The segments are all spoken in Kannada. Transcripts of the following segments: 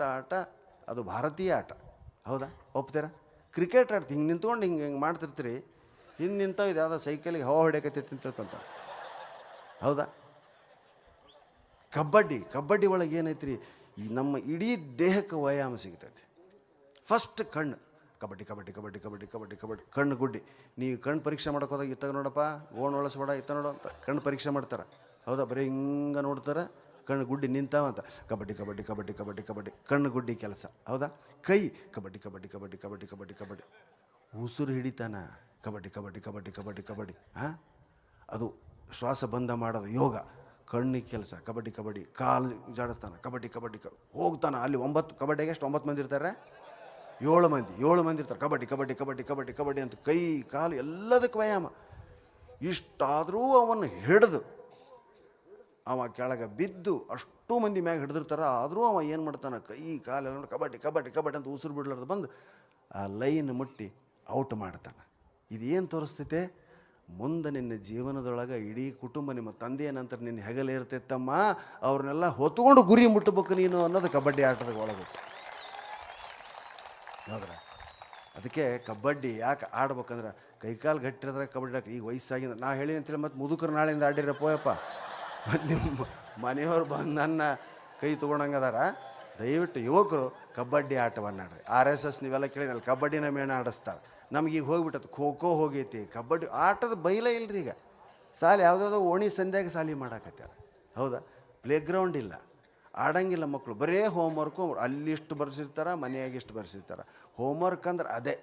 ಆಟ, ಅದು ಭಾರತೀಯ ಆಟ. ಹೌದಾ? ಒಪ್ತೀರಾ? ಕ್ರಿಕೆಟ್ ಆಡ್ತಿ, ಹಿಂಗೆ ನಿಂತ್ಕೊಂಡು ಹಿಂಗೆ ಹಿಂಗೆ ಮಾಡ್ತಿರ್ತೀರಿ. ಹಿಂಗೆ ನಿಂತಾವ ಇದು ಯಾವುದೋ ಸೈಕಲಿಗೆ ಹವಾ ಹೊಡ್ಯಾಕತ್ತೈತಿ ಅಂತ ತಿಳ್ಕೊಂತ ಹೌದಾ? ಕಬಡ್ಡಿ ಕಬಡ್ಡಿ ಒಳಗೆ ಏನೈತ್ರಿ? ಈ ನಮ್ಮ ಇಡೀ ದೇಹಕ್ಕೆ ವ್ಯಾಯಾಮ ಸಿಗ್ತೈತಿ. ಫಸ್ಟ್ ಕಣ್ಣು. ಕಬಡ್ಡಿ ಕಬಡ್ಡಿ ಕಬಡ್ಡಿ ಕಬಡ್ಡಿ ಕಬಡ್ಡಿ ಕಬಡ್ಡಿ. ಕಣ್ಣು ಗುಡ್ಡಿ. ನೀವು ಕಣ್ಣು ಪರೀಕ್ಷೆ ಮಾಡೋಕೆ ಹೋದಾಗ ಇತ್ತಾಗ ನೋಡಪ್ಪ, ಓಣ್ ಒಳಸ್ಬೇಡ, ಇತ್ತ ನೋಡು ಅಂತ ಕಣ್ಣು ಪರೀಕ್ಷೆ ಮಾಡ್ತಾರೆ. ಹೌದಾ? ಬರೀ ಹಿಂಗೆ ನೋಡ್ತಾರೆ. ಕಣ್ಣು ಗುಡ್ಡಿ ನಿಂತಾವಂತ ಕಬಡ್ಡಿ ಕಬಡ್ಡಿ ಕಬಡ್ಡಿ ಕಬಡ್ಡಿ ಕಬಡ್ಡಿ ಕಣ್ಣು ಗುಡ್ಡಿ ಕೆಲಸ ಹೌದಾ ಕೈ ಕಬಡ್ಡಿ ಕಬಡ್ಡಿ ಕಬಡ್ಡಿ ಕಬಡ್ಡಿ ಕಬಡ್ಡಿ ಕಬಡ್ಡಿ ಉಸಿರು ಹಿಡಿತಾನ ಕಬಡ್ಡಿ ಕಬಡ್ಡಿ ಕಬಡ್ಡಿ ಕಬಡ್ಡಿ ಕಬಡ್ಡಿ ಹಾಂ ಅದು ಶ್ವಾಸ ಬಂದ ಮಾಡೋದು ಯೋಗ ಕಣ್ಣಿಗೆ ಕೆಲಸ ಕಬಡ್ಡಿ ಕಬಡ್ಡಿ ಕಾಲು ಜಾಡಿಸ್ತಾನೆ ಕಬಡ್ಡಿ ಕಬಡ್ಡಿ ಕ ಹೋಗ್ತಾನೆ ಅಲ್ಲಿ ಒಂಬತ್ತು ಕಬಡ್ಡಿಗೆ ಎಷ್ಟು ಒಂಬತ್ತು ಮಂದಿ ಇರ್ತಾರೆ ಏಳು ಮಂದಿ ಏಳು ಮಂದಿ ಇರ್ತಾರೆ ಕಬಡ್ಡಿ ಕಬಡ್ಡಿ ಕಬಡ್ಡಿ ಕಬಡ್ಡಿ ಕಬಡ್ಡಿ ಅಂತ ಕೈ ಕಾಲು ಎಲ್ಲದಕ್ಕೆ ವ್ಯಾಯಾಮ ಇಷ್ಟಾದರೂ ಅವನು ಹಿಡಿದು ಅವ ಕೆಳಗೆ ಬಿದ್ದು ಅಷ್ಟು ಮಂದಿ ಮ್ಯಾಗ ಹಿಡಿದಿರ್ತಾರೆ. ಆದರೂ ಅವ ಏನು ಮಾಡ್ತಾನೆ? ಕೈ ಕಾಲೆಲ್ಲ ನೋಡಿ ಕಬಡ್ಡಿ ಕಬಡ್ಡಿ ಕಬಡ್ಡಿ ಅಂತ ಉಸಿರು ಬಿಡ್ಲಾರ್ದು ಬಂದು ಆ ಲೈನ್ ಮುಟ್ಟಿ ಔಟ್ ಮಾಡ್ತಾನೆ. ಇದೇನು ತೋರಿಸ್ತೈತೆ? ಮುಂದೆ ನಿನ್ನ ಜೀವನದೊಳಗೆ ಇಡೀ ಕುಟುಂಬ ನಿಮ್ಮ ತಂದೆಯ ನಂತರ ನಿನ್ನ ಹೆಗಲೇ ಇರ್ತೈತಮ್ಮ. ಅವ್ರನ್ನೆಲ್ಲ ಹೊತ್ಕೊಂಡು ಗುರಿ ಮುಟ್ಟಬೇಕು ನೀನು ಅನ್ನೋದು ಕಬಡ್ಡಿ ಆಟದ ಒಳಗೆ. ಹೌದ್ರ ಅದಕ್ಕೆ ಕಬಡ್ಡಿ ಯಾಕೆ ಆಡ್ಬೇಕಂದ್ರೆ ಕೈಕಾಲು ಗಟ್ಟಿರಿದ್ರೆ ಕಬಡ್ಡಿ ಈಗ ವಯಸ್ಸಾಗಿಂದ ನಾ ಹೇಳಿ ಅಂತೇಳಿ ಮತ್ತೆ ಮುದುಕರು ನಾಳೆಯಿಂದ ಆಡಿರಪ್ಪೋಯಪ್ಪ ಮತ್ತು ನಿಮ್ಮ ಮನೆಯವ್ರು ಬಂದು ನನ್ನ ಕೈ ತೊಗೊಂಡಂಗದಾರ ದಯವಿಟ್ಟು ಯುವಕರು ಕಬಡ್ಡಿ ಆಟವನ್ನು ಆಡ್ರಿ. ಆರ್ ಎಸ್ ಎಸ್ ನೀವೆಲ್ಲ ಕೇಳಿದ್ರಲ್ಲ ಕಬಡ್ಡಿನ ಮೇಣ ಆಡಿಸ್ತಾರೆ. ನಮ್ಗೆ ಈಗ ಹೋಗ್ಬಿಟ್ಟದು ಖೋ ಖೋ ಹೋಗೈತಿ, ಕಬಡ್ಡಿ ಆಟದ ಬೈಲ ಇಲ್ರಿ ಈಗ. ಸಾಲಿ ಯಾವುದಾದ್ರು ಓಣಿ ಸಂಧ್ಯಾಗ ಸಾಲಿ ಮಾಡಾಕತ್ಯಾರ. ಹೌದಾ? ಪ್ಲೇಗ್ರೌಂಡ್ ಇಲ್ಲ. ಆಡಂಗಿಲ್ಲ ಮಕ್ಕಳು ಬರೇ ಹೋಮ್ವರ್ಕು ಅಲ್ಲಿಷ್ಟು ಬರ್ಸಿರ್ತಾರೆ, ಮನೆಯಾಗ ಇಷ್ಟು ಬರ್ಸಿರ್ತಾರೆ. ಹೋಮ್ವರ್ಕ್ ಅಂದ್ರೆ ಅದೇ.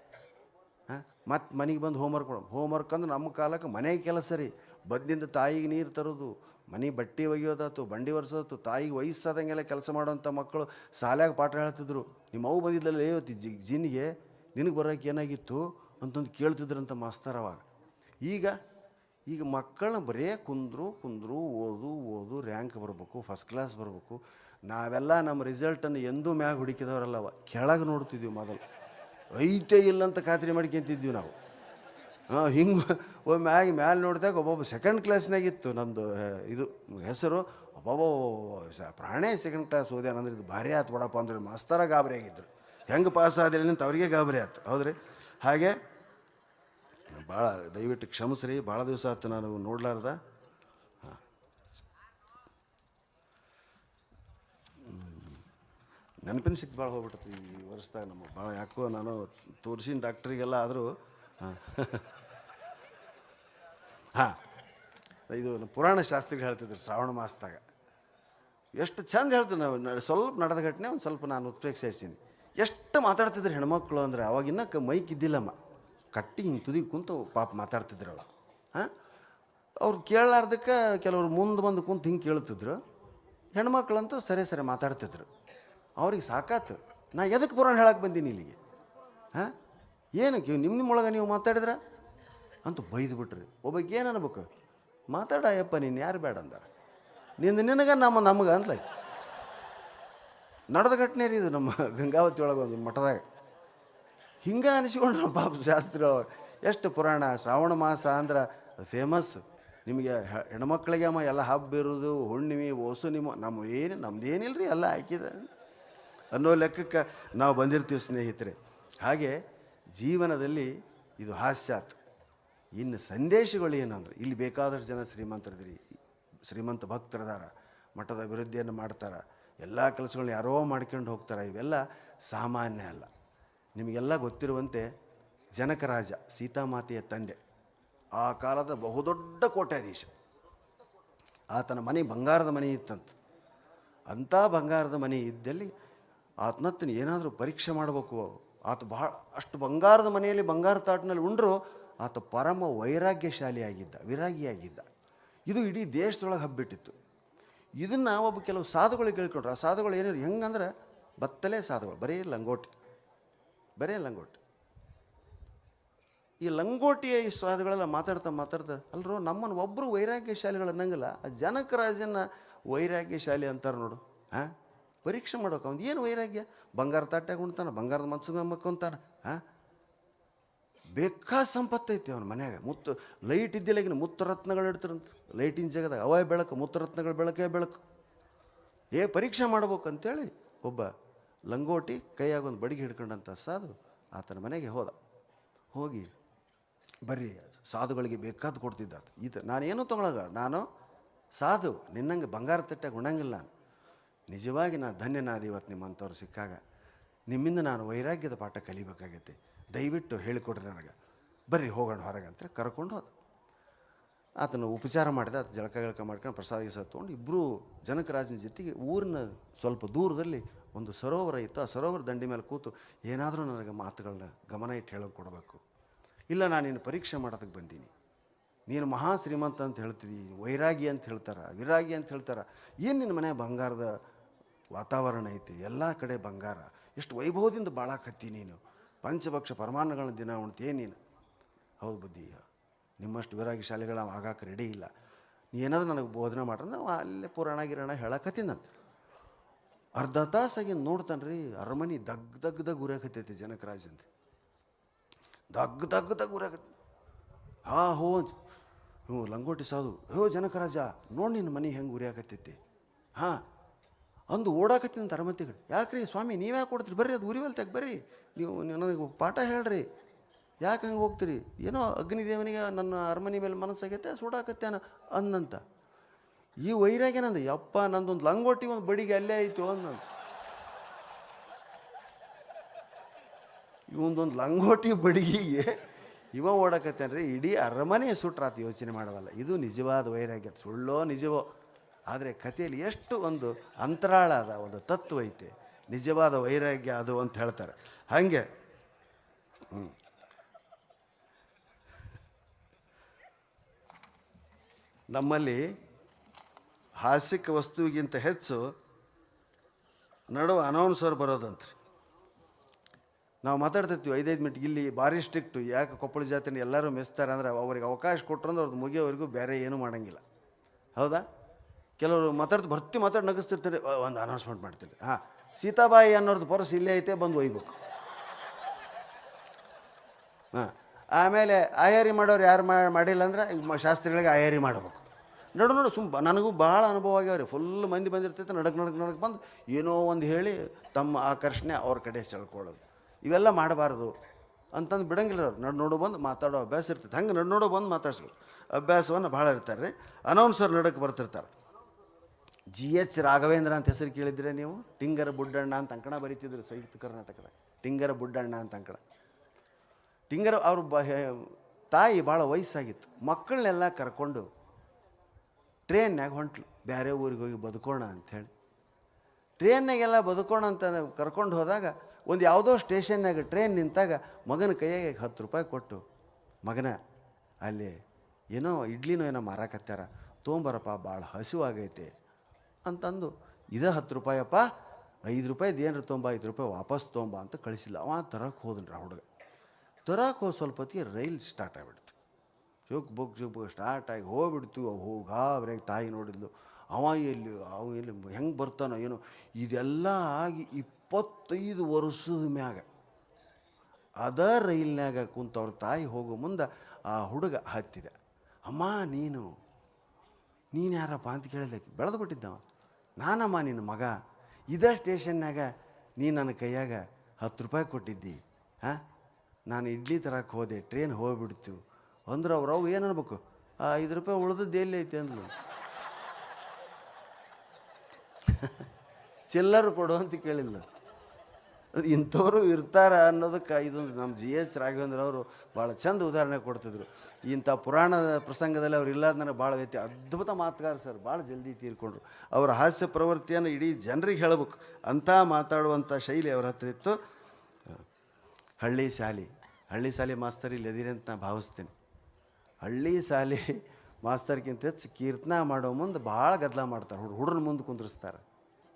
ಹಾಂ? ಮತ್ತು ಮನೆಗೆ ಬಂದು ಹೋಮ್ವರ್ಕ್ ಕೊಡೋದು ಹೋಮ್ವರ್ಕ್ ಅಂದ್ರೆ ನಮ್ಮ ಕಾಲಕ್ಕೆ ಮನೆಗೆ ಕೆಲಸ ರೀ. ಬದ್ನಿಂದ ತಾಯಿಗೆ ನೀರು ತರೋದು ಮನೆ ಬಟ್ಟೆ ಒಗೆಯೋದಾತು ಬಂಡಿ ಒರೆಸೋದಾತು ತಾಯಿಗೆ ವಯಸ್ಸಾದಂಗೆಲ್ಲ ಕೆಲಸ ಮಾಡೋಂಥ ಮಕ್ಕಳು ಶಾಲ್ಯಾಗ ಪಾಠ ಹೇಳ್ತಿದ್ರು. ನಿಮ್ಮ ಅವು ಬಂದಿದ್ದಲ್ಲ ಇವತ್ತು ಜಿ ಜಿನ್ಗೆ ನಿನಗೆ ಬರೋಕೆ ಏನಾಗಿತ್ತು? ಅಂತಂದು ಕೇಳ್ತಿದ್ರಂತ ಮಾಸ್ತರ್ ಅವಾಗ. ಈಗ ಈಗ ಮಕ್ಕಳನ್ನ ಬರೇ ಕುಂದ್ರು ಕುಂದ್ರು, ಓದು ಓದು ರ್ಯಾಂಕ್ ಬರಬೇಕು ಫಸ್ಟ್ ಕ್ಲಾಸ್ ಬರಬೇಕು. ನಾವೆಲ್ಲ ನಮ್ಮ ರಿಸಲ್ಟನ್ನು ಎಂದೂ ಮ್ಯಾಗ ಹುಡುಕಿದವರಲ್ಲವ ಕೆಳಗೆ ನೋಡ್ತಿದ್ವಿ ಮೊದಲು. ಐತೆ ಇಲ್ಲ ಅಂತ ಖಾತ್ರಿ ಮಾಡ್ಕೊಂತಿದ್ವಿ ನಾವು. ಹಾಂ, ಹಿಂಗೆ ಒಮ್ಮೆ ಆಗಿ ಮ್ಯಾಲೆ ನೋಡಿದಾಗ ಒಬ್ಬೊಬ್ಬ ಸೆಕೆಂಡ್ ಕ್ಲಾಸ್ನಾಗಿತ್ತು ನಮ್ಮದು ಇದು ಹೆಸರು. ಒಬ್ಬೊಬ್ಬ ಪ್ರಾಣೇ ಸೆಕೆಂಡ್ ಕ್ಲಾಸ್ ಓದ್ಯಾನಂದ್ರೆ ಇದು ಭಾರಿ ಆಯ್ತು ಬಿಡಪ್ಪ ಅಂದ್ರೆ ಮಾಸ್ತರ ಗಾಬರಿ ಆಗಿದ್ರು. ಹೆಂಗೆ ಪಾಸ್ ಆದಿಲ್ಲ ಅಂತ ಅವ್ರಿಗೆ ಗಾಬರಿ ಆಯ್ತು ಹೌದ್ರಿ? ಹಾಗೆ ಭಾಳ ದಯವಿಟ್ಟು ಕ್ಷಮಿಸ್ರಿ ಭಾಳ ದಿವಸ ಆಯ್ತು ನಾನು ನೋಡ್ಲಾರ್ದ. ಹಾಂ ನೆನಪಿನ ಸಿಕ್ತು ಭಾಳ ಹೋಗ್ಬಿಟ್ಟತಿ ಈ ವರ್ಷದಾಗ ನಮ್ಮ ಭಾಳ ಯಾಕೋ ನಾನು ತೋರಿಸಿನ ಡಾಕ್ಟ್ರಿಗೆಲ್ಲ ಆದರೂ, ಹಾಂ. ಹಾಂ. ಇದು ಪುರಾಣ ಶಾಸ್ತ್ರಿಗೆ ಹೇಳ್ತಿದ್ರು ಶ್ರಾವಣ ಮಾಸದಾಗ. ಎಷ್ಟು ಚಂದ ಹೇಳ್ತೀನಿ ನಾವು ಸ್ವಲ್ಪ ನಡೆದ ಘಟನೆ ಒಂದು ಸ್ವಲ್ಪ ನಾನು ಉತ್ಪ್ರೇಕ್ಷಿಸ್ತೀನಿ ಎಷ್ಟು ಮಾತಾಡ್ತಿದ್ರು ಹೆಣ್ಮಕ್ಳು ಅಂದರೆ ಅವಾಗಿನ್ನ ಕ ಮೈಕ್ ಇದ್ದಿಲ್ಲಮ್ಮ. ಕಟ್ಟಿ ಹಿಂಗೆ ತುದಿ ಕುಂತು ಪಾಪ ಮಾತಾಡ್ತಿದ್ರು ಅವಳು. ಹಾಂ? ಅವ್ರು ಕೇಳಲಾರ್ದಕ್ಕೆ ಕೆಲವರು ಮುಂದೆ ಬಂದು ಕುಂತು ಹಿಂಗೆ ಕೇಳ್ತಿದ್ರು. ಹೆಣ್ಮಕ್ಳಂತೂ ಸರಿ ಸರಿ ಮಾತಾಡ್ತಿದ್ರು. ಅವ್ರಿಗೆ ಸಾಕಾತು. ನಾ ಎದಕ್ಕೆ ಪುರಾಣ ಹೇಳಕ್ಕೆ ಬಂದೀನಿ ಇಲ್ಲಿಗೆ? ಹಾಂ? ಏನಕ್ಕೆ ನಿಮ್ಮ ನಿಮ್ಮೊಳಗೆ ನೀವು ಮಾತಾಡಿದ್ರ? ಅಂತ ಬೈದು ಬಿಟ್ರಿ. ಒಬ್ಬಕ್ಕೆ ಏನು ಅನ್ಬೇಕು? ಮಾತಾಡಯ್ಯಪ್ಪ ನೀನು ಯಾರು ಬೇಡ ಅಂದಾರ? ನಿಂದು ನಿನಗೆ ನಮ್ಮ ನಮಗೆ ಅಂತ ನಡೆದ ಘಟನೆ ರೀ ಇದು ನಮ್ಮ ಗಂಗಾವತಿ ಒಳಗೆ ಒಂದು ಮಠದಾಗ. ಹಿಂಗೆ ಅನಿಸ್ಕೊಂಡು ನಮ್ಮ ಪಾಪ ಶಾಸ್ತ್ರ, ಎಷ್ಟು ಪುರಾಣ, ಶ್ರಾವಣ ಮಾಸ ಅಂದ್ರೆ ಫೇಮಸ್ ನಿಮಗೆ ಹೆಣ್ಮಕ್ಳಿಗೆ ಅಮ್ಮ ಎಲ್ಲ ಹಬ್ಬ ಇರೋದು, ಹುಣ್ಣಿಮೆ ಓಸು ನಿಮ್ಮ ನಮ್ಮ ಏನು, ನಮ್ದು ಏನಿಲ್ಲ ರೀ ಎಲ್ಲ ಹಾಕಿದೆ. ಅನ್ನೋ ಲೆಕ್ಕಕ್ಕೆ ನಾವು ಬಂದಿರ್ತೀವಿ ಸ್ನೇಹಿತರೆ. ಹಾಗೆ ಜೀವನದಲ್ಲಿ ಇದು ಹಾಸ್ಯಾತ್. ಇನ್ನು ಸಂದೇಶಗಳು ಏನಂದ್ರೆ, ಇಲ್ಲಿ ಬೇಕಾದಷ್ಟು ಜನ ಶ್ರೀಮಂತರಿದ್ದೀರಿ. ಶ್ರೀಮಂತ ಭಕ್ತರದಾರ, ಮಠದ ಅಭಿವೃದ್ಧಿಯನ್ನು ಮಾಡ್ತಾರೆ, ಎಲ್ಲ ಕೆಲಸಗಳನ್ನ ಯಾರೋ ಮಾಡ್ಕೊಂಡು ಹೋಗ್ತಾರೆ, ಇವೆಲ್ಲ ಸಾಮಾನ್ಯ ಅಲ್ಲ. ನಿಮಗೆಲ್ಲ ಗೊತ್ತಿರುವಂತೆ ಜನಕರಾಜ, ಸೀತಾಮಾತೆಯ ತಂದೆ, ಆ ಕಾಲದ ಬಹುದೊಡ್ಡ ಕೋಟ್ಯಾಧೀಶ. ಆತನ ಮನೆ ಬಂಗಾರದ ಮನೆ ಇತ್ತಂತ. ಅಂಥ ಬಂಗಾರದ ಮನೆ ಇದ್ದಲ್ಲಿ ಆತನತ್ತನ ಏನಾದರೂ ಪರೀಕ್ಷೆ ಮಾಡಬೇಕು. ಆತ ಭಾಳ ಅಷ್ಟು ಬಂಗಾರದ ಮನೆಯಲ್ಲಿ ಬಂಗಾರ ತಾಟಿನಲ್ಲಿ ಉಂಡ್ರು ಆತ ಪರಮ ವೈರಾಗ್ಯಶಾಲಿಯಾಗಿದ್ದ, ವಿರಾಗಿಯಾಗಿದ್ದ. ಇದು ಇಡೀ ದೇಶದೊಳಗೆ ಹಬ್ಬಿಟ್ಟಿತ್ತು. ಇದನ್ನು ಒಬ್ಬ ಕೆಲವು ಸಾಧುಗಳಿಗೆ ಕೇಳ್ಕೊಂಡ್ರು. ಆ ಸಾಧುಗಳು ಏನಿದ್ರು, ಹೆಂಗಂದ್ರೆ ಬತ್ತಲೇ ಸಾಧುಗಳು, ಬರೀ ಲಂಗೋಟಿ ಬರೀ ಲಂಗೋಟಿ. ಈ ಲಂಗೋಟಿಯ ಈ ಸಾಧುಗಳೆಲ್ಲ ಮಾತಾಡ್ತಾ ಮಾತಾಡ್ತಾ ಅಲ್ಲರೂ ನಮ್ಮನ್ನು ಒಬ್ಬರು ವೈರಾಗ್ಯಶಾಲಿಗಳು ಅನ್ನಂಗಿಲ್ಲ. ಆ ಜನಕರಾಜನ ವೈರಾಗ್ಯಶಾಲಿ ಅಂತಾರೆ ನೋಡು ಹಾಂ ಪರೀಕ್ಷೆ ಮಾಡೋಕೆ ಅವ್ನು ಏನು ವೈರಾಗ್ಯ? ಬಂಗಾರ ತಾಟ್ಯಾಗ ಉಣ್ತಾನೆ, ಬಂಗಾರದ ಮನ್ಸಿಗೆ ಮಕ್ಕೊಂತಾನೆ ಹಾಂ ಬೇಕಾ ಸಂಪತ್ತೈತಿ ಅವನ ಮನ್ಯಾಗ. ಮುತ್ತು ಲೈಟ್ ಇದ್ದಿಲ್ಲ ಮುತ್ತು ರತ್ನಗಳು ಇಡ್ತಾರಂತ. ಲೈಟಿನ ಜಾಗದಾಗ. ಅವೇ ಬೆಳಕು, ಮುತ್ತು ರತ್ನಗಳು ಬೆಳಕೇ ಬೆಳಕು. ಏ ಪರೀಕ್ಷೆ ಮಾಡ್ಬೇಕಂತೇಳಿ ಒಬ್ಬ ಲಂಗೋಟಿ ಕೈಯಾಗ ಒಂದು ಬಡಿಗೆ ಹಿಡ್ಕೊಂಡಂಥ ಸಾಧು ಆತನ ಮನೆಗೆ ಹೋದ. ಹೋಗಿ ಬರ್ರಿ ಸಾಧುಗಳಿಗೆ ಬೇಕಾದ ಕೊಡ್ತಿದ್ದ. ಈತ ನಾನೇನು ತೊಗೊಳಗ? ನಾನು ಸಾಧು, ನಿನ್ನಂಗೆ ಬಂಗಾರ ತಟ್ಟಾಗ ಉಣಂಗಿಲ್ಲ ನಾನು. ನಿಜವಾಗಿ ನಾನು ಧನ್ಯನಾದ ಇವತ್ತು ನಿಮ್ಮಂಥವ್ರು ಸಿಕ್ಕಾಗ. ನಿಮ್ಮಿಂದ ನಾನು ವೈರಾಗ್ಯದ ಪಾಠ ಕಲಿಬೇಕಾಗೈತೆ. ದಯವಿಟ್ಟು ಹೇಳಿಕೊಡ್ರಿ ನನಗೆ. ಬರ್ರಿ ಹೋಗೋಣ ಹೊರಗೆ ಅಂತ ಕರ್ಕೊಂಡು ಹೋದ. ಆತನ ಉಪಚಾರ ಮಾಡಿದ, ಆತ ಜಳಕ ಗಿಳಕ ಮಾಡ್ಕೊಂಡು ಪ್ರಸಾದ ಗಿಸ ತೊಗೊಂಡು ಇಬ್ಬರು ಜನಕರಾಜನ ಜೊತೆಗೆ ಊರಿನ ಸ್ವಲ್ಪ ದೂರದಲ್ಲಿ ಒಂದು ಸರೋವರ ಇತ್ತು. ಆ ಸರೋವರ ದಂಡಿ ಮೇಲೆ ಕೂತು ಏನಾದರೂ ನನಗೆ ಮಾತುಗಳನ್ನ ಗಮನ ಇಟ್ಟು ಹೇಳೋಕೆ ಕೊಡಬೇಕು. ಇಲ್ಲ, ನಾನು ಪರೀಕ್ಷೆ ಮಾಡೋದಕ್ಕೆ ಬಂದೀನಿ. ನೀನು ಮಹಾ ಶ್ರೀಮಂತ ಅಂತ ಹೇಳ್ತೀವಿ ವೈರಾಗಿ ಅಂತ ಹೇಳ್ತಾರೆ, ವಿರಾಗಿ ಅಂತ ಹೇಳ್ತಾರೆ. ಏನು ನಿನ್ನ ಮನೆ ಬಂಗಾರದ ವಾತಾವರಣ ಐತಿ? ಎಲ್ಲ ಕಡೆ ಬಂಗಾರ. ಎಷ್ಟು ವೈಭವದಿಂದ ಬಾಳಾಕತ್ತಿ ನೀನು. ಪಂಚಭಕ್ಷ ಪರಮಾನ್ನಗಳನ್ನ ದಿನ ಉಣ್ತೀಯ ನೀನು? ಹೌದು ಬುದ್ಧಿ ನಿಮ್ಮಷ್ಟು ವಿರಾಗಿ ಶಾಲೆಗಳ ಆಗಾಕ ರೆಡಿ ಇಲ್ಲ. ನೀ ಏನಾದರೂ ನನಗೆ ಬೋಧನೆ ಮಾಡ್ರೆ ನಾವು ಅಲ್ಲೇ ಪುರಾಣ ಗಿರಾಣ ಹೇಳಕತ್ತಿನಂತ ಅರ್ಧ ತಾಸಾಗಿ ನೋಡ್ತಾನೆ ರೀ, ಅರಮನೆ ದಗ್ ದಗ್ ದಗ್ ಉರಿಯಾಕತ್ತೈತಿ ಜನಕರಾಜಂತ ದಗ್ ದಗ್ ದಗ್ ಉರಿಯಾಕತ್ತಿ ಹಾ, ಹೋ ಅಂತ ಹ್ಞೂ, ಲಂಗೋಟಿ ಸಾಧು. ಹೋ ಜನಕರಾಜ ನೋಡಿ ನಿನ್ನ ಮನೆ ಹೆಂಗೆ ಉರಿಯಾಕತ್ತೈತಿ. ಹಾಂ ಅಂದು ಓಡಾಕತ್ತಿನ ತರಮತಿಗಳು ಯಾಕ್ರಿ ಸ್ವಾಮಿ ನೀವ್ಯಾಕೆ ಕೊಡ್ತೀರಿ ಬರ್ರಿ, ಅದು ಉರಿವಲ್ ತೆಗ್ ಬರ್ರಿ. ನೀವು ನನಗೆ ಪಾಠ ಹೇಳ್ರಿ. ಯಾಕೆ ಹಂಗೆ ಹೋಗ್ತೀರಿ? ಏನೋ ಅಗ್ನಿದೇವನಿಗೆ ನನ್ನ ಅರಮನೆ ಮೇಲೆ ಮನಸ್ಸಾಗೈತೆ, ಸುಡಾಕತ್ತೇನ ಅಂದಂತ ಈ ವೈರಾಗ್ಯನಂದ ಯಪ್ಪ, ನಂದೊಂದು ಲಂಗೋಟಿ ಒಂದು ಬಡಿಗೆ ಅಲ್ಲೇ ಆಯಿತು ಅಂದಂತ ಇವೊಂದೊಂದು ಲಂಗೋಟಿ ಬಡಿಗೆಗೆ ಇವ ಓಡಾಕತ್ತೇನ್ರಿ? ಇಡೀ ಅರಮನೆ ಸುಟ್ರಾತ ಯೋಚನೆ ಮಾಡವಲ್ಲ. ಇದು ನಿಜವಾದ ವೈರಾಗ್ಯ, ಸುಳ್ಳೋ ನಿಜವೋ. ಆದರೆ ಕಥೆಯಲ್ಲಿ ಎಷ್ಟು ಒಂದು ಅಂತರಾಳ ಅದ ಒಂದು ತತ್ವ ಐತೆ. ನಿಜವಾದ ವೈರಾಗ್ಯ ಅದು ಅಂತ ಹೇಳ್ತಾರೆ. ಹಾಗೆ. ನಮ್ಮಲ್ಲಿ ಹಾಸ್ಯಕ ವಸ್ತುವಿಗಿಂತ ಹೆಚ್ಚು ನಡುವ ಅನೌನ್ಸರ್ ಬರೋದಂತ್ರಿ. ನಾವು ಮಾತಾಡ್ತಿರ್ತೀವಿ, ಐದೈದು ಮಿನಿಟ್ ಇಲ್ಲಿ ಭಾರಿ ಸ್ಟ್ರಿಕ್ಟು ಯಾಕೆ ಕೊಪ್ಪಳ ಜಾತಿನ ಎಲ್ಲರೂ ಮೆಸ್ತಾರೆ ಅಂದರೆ ಅವ್ರಿಗೆ ಅವಕಾಶ ಕೊಟ್ರಂದ್ರೆ ಅವ್ರದ್ದು ಮುಗಿಯೋವರೆಗೂ ಬೇರೆ ಏನೂ ಮಾಡೋಂಗಿಲ್ಲ. ಹೌದಾ? ಕೆಲವರು ಮಾತಾಡ್ದು ಭರ್ತಿ ಮಾತಾಡಿ ನಗಿಸ್ತಿರ್ತಾರೆ. ಒಂದು ಅನೌನ್ಸ್ಮೆಂಟ್ ಮಾಡ್ತೀರಿ ಹಾಂ, ಸೀತಾಬಾಯಿ ಅನ್ನೋರ್ದು ಪರಸ್ ಇಲ್ಲೇ ಐತೆ, ಬಂದು ಒಯ್ಬೇಕು. ಹಾಂ, ಆಮೇಲೆ ಆಯಾರಿ ಮಾಡೋರು ಯಾರು ಮಾಡಿಲ್ಲ ಅಂದ್ರೆ ಶಾಸ್ತ್ರಿಗಳಿಗೆ ಆಯಾರಿ ಮಾಡಬೇಕು. ನೋಡು ನೋಡು ಸುಮ್ಮ ನನಗೂ ಭಾಳ ಅನುಭವ ಆಗ್ಯಾವ್ರಿ. ಫುಲ್ ಮಂದಿ ಬಂದಿರ್ತೈತೆ, ನಡಕ್ ನಡಕ್ ನಡಕ್ ಬಂದು ಏನೋ ಒಂದು ಹೇಳಿ ತಮ್ಮ ಆಕರ್ಷಣೆ ಅವ್ರ ಕಡೆ ಸೆಳ್ಕೊಳ್ಳೋದು. ಇವೆಲ್ಲ ಮಾಡಬಾರ್ದು ಅಂತಂದು ಬಿಡಂಗಿಲ್ಲ ಅವ್ರು. ನಡು, ನೋಡು, ಬಂದು ಮಾತಾಡೋ ಅಭ್ಯಾಸ ಇರ್ತೈತೆ. ಹಂಗೆ ನಡು, ನೋಡು, ಬಂದು ಮಾತಾಡ್ಸ್ಬೇಕು ಅಭ್ಯಾಸವನ್ನು ಭಾಳ ಇರ್ತಾರೆ ರೀ ಅನೌನ್ಸರ್ ನಡಕ್ಕೆ ಬರ್ತಿರ್ತಾರೆ. ಜಿ ಎಚ್ ರಾಘವೇಂದ್ರ ಅಂತ ಹೆಸರು ಕೇಳಿದ್ರೆ ನೀವು ಟಿಂಗರ ಬುಡ್ಡಣ್ಣ ಅಂತ ಅಂಕಣ ಬರೀತಿದ್ರು ಸಂಯುಕ್ತ ಕರ್ನಾಟಕದ. ಟಿಂಗರ ಬುಡ್ಡಣ್ಣ ಅಂತ ಅಂಕಣ. ಟಿಂಗರ ಅವ್ರ ಬ ತಾಯಿ ಭಾಳ ವಯಸ್ಸಾಗಿತ್ತು. ಮಕ್ಕಳನ್ನೆಲ್ಲ ಕರ್ಕೊಂಡು ಟ್ರೈನ್ಯಾಗ ಹೊಂಟ್ಲು. ಬೇರೆ ಊರಿಗೆ ಹೋಗಿ ಬದುಕೋಣ ಅಂಥೇಳಿ ಟ್ರೈನ್ನಾಗೆಲ್ಲ ಬದುಕೋಣ ಅಂತ ಕರ್ಕೊಂಡು ಹೋದಾಗ ಒಂದು ಯಾವುದೋ ಸ್ಟೇಷನ್ನಾಗ ಟ್ರೈನ್ ನಿಂತಾಗ ಮಗನ ಕೈಯಾಗೆ ಹತ್ತು ರೂಪಾಯಿ ಕೊಟ್ಟು, ಮಗನ, ಅಲ್ಲಿ ಏನೋ ಇಡ್ಲಿನೋ ಏನೋ ಮಾರಾಕತ್ಯಾರ, ತೊಗೊಂಬರಪ್ಪ, ಭಾಳ ಹಸಿವಾಗೈತೆ. ಅಂತಂದು, ಇದೆ ಹತ್ತು ರೂಪಾಯಪ್ಪ, ಐದು ರೂಪಾಯಿದು ಏನಾರು ತೊಂಬ, ಐದು ರೂಪಾಯಿ ವಾಪಸ್ ತೊಂಬ ಅಂತ ಕಳಿಸಿಲ್ಲ. ಅವ ತರಕ್ಕೆ ಆ ಹುಡುಗ. ತರಕ್ಕೆ ಹೋದ ಸ್ವಲ್ಪ ಹೊತ್ತಿಗೆ ರೈಲ್ ಸ್ಟಾರ್ಟ್ ಆಗಿಬಿಡ್ತು. ಚುಕ್ ಬುಕ್ ಚುಕ್ ಬುಕ್ ಸ್ಟಾರ್ಟ್ ಆಗಿ ಹೋಗ್ಬಿಡ್ತು. ಅವು ಹೋಗಿ ಅವ್ರಿಗೆ ತಾಯಿ ನೋಡಿದ್ಲು. ಅವ ಎಲ್ಲಿ ಅವ ಎಲ್ಲಿ ಹೆಂಗೆ ಬರ್ತಾನೋ ಏನೋ. ಇದೆಲ್ಲ ಆಗಿ ಇಪ್ಪತ್ತೈದು ವರ್ಷದ ಮ್ಯಾಗ ಅದ ರೈಲ್ನಾಗ ಕುಂತ ಅವ್ರ ತಾಯಿ ಹೋಗೋ ಮುಂದೆ ಆ ಹುಡುಗ ಹತ್ತಿದ. ಅಮ್ಮ, ನೀನು ನೀನು ಯಾರಪ್ಪ? ಅಂತ ಕೇಳಲಿಕ್ಕೆ ಬೆಳೆದು ಬಿಟ್ಟಿದ್ದವ ನಾನಮ್ಮ ನಿನ್ನ ಮಗ, ಇದೇ ಸ್ಟೇಷನ್ನಾಗ ನೀ ನನ್ನ ಕೈಯಾಗ ಹತ್ತು ರೂಪಾಯಿ ಕೊಟ್ಟಿದ್ದಿ, ಹಾಂ? ನಾನು ಇಡ್ಲಿ ತರಕ್ಕೆ ಹೋದೆ ಟ್ರೈನ್ ಹೋಗ್ಬಿಡ್ತು. ಅಂದ್ರೆ ಅವ್ರು, ಅವು ಏನು ಅನ್ಬೇಕು? ಐದು ರೂಪಾಯಿ ಉಳ್ದದ್ದು ಎಲ್ಲಿ ಐತೆ ಅಂದ್ಲು. ಚಿಲ್ಲರು ಕೊಡು ಅಂತ ಕೇಳಿಲ್ಲ ಇಂಥವ್ರು ಇರ್ತಾರ ಅನ್ನೋದಕ್ಕೆ ಇದೊಂದು ನಮ್ಮ ಜಿ ಎಚ್ ರಾಘವೇಂದ್ರ ಅವರು ಭಾಳ ಚಂದ ಉದಾಹರಣೆ ಕೊಡ್ತಿದ್ರು. ಇಂಥ ಪುರಾಣದ ಪ್ರಸಂಗದಲ್ಲಿ ಅವ್ರು ಇಲ್ಲ ನನಗೆ ಭಾಳ ವ್ಯತ್ಯ, ಅದ್ಭುತ ಮಾತುಗಾರ ಸರ್, ಭಾಳ ಜಲ್ದಿ ತೀರ್ಕೊಂಡ್ರು. ಅವರ ಹಾಸ್ಯ ಪ್ರವೃತ್ತಿಯನ್ನು ಇಡೀ ಜನರಿಗೆ ಹೇಳಬೇಕು. ಅಂಥ ಮಾತಾಡುವಂಥ ಶೈಲಿ ಅವ್ರ ಹತ್ರ ಇತ್ತು. ಹಳ್ಳಿ ಶಾಲೆ ಹಳ್ಳಿ ಶಾಲೆ ಮಾಸ್ತರ್ ಇಲ್ಲಿ ಎದಿರಿ ಅಂತ ನಾನು ಭಾವಿಸ್ತೀನಿ. ಹಳ್ಳಿ ಶಾಲೆ ಮಾಸ್ತರ್ಗಿಂತ ಹೆಚ್ಚು ಕೀರ್ತನ ಮಾಡೋ ಮುಂದೆ ಭಾಳ ಗದ್ದಲ ಮಾಡ್ತಾರೆ. ಹುಡ್ರು ಹುಡ್ರನ್ನ ಮುಂದೆ ಕುಂದ್ರಿಸ್ತಾರೆ.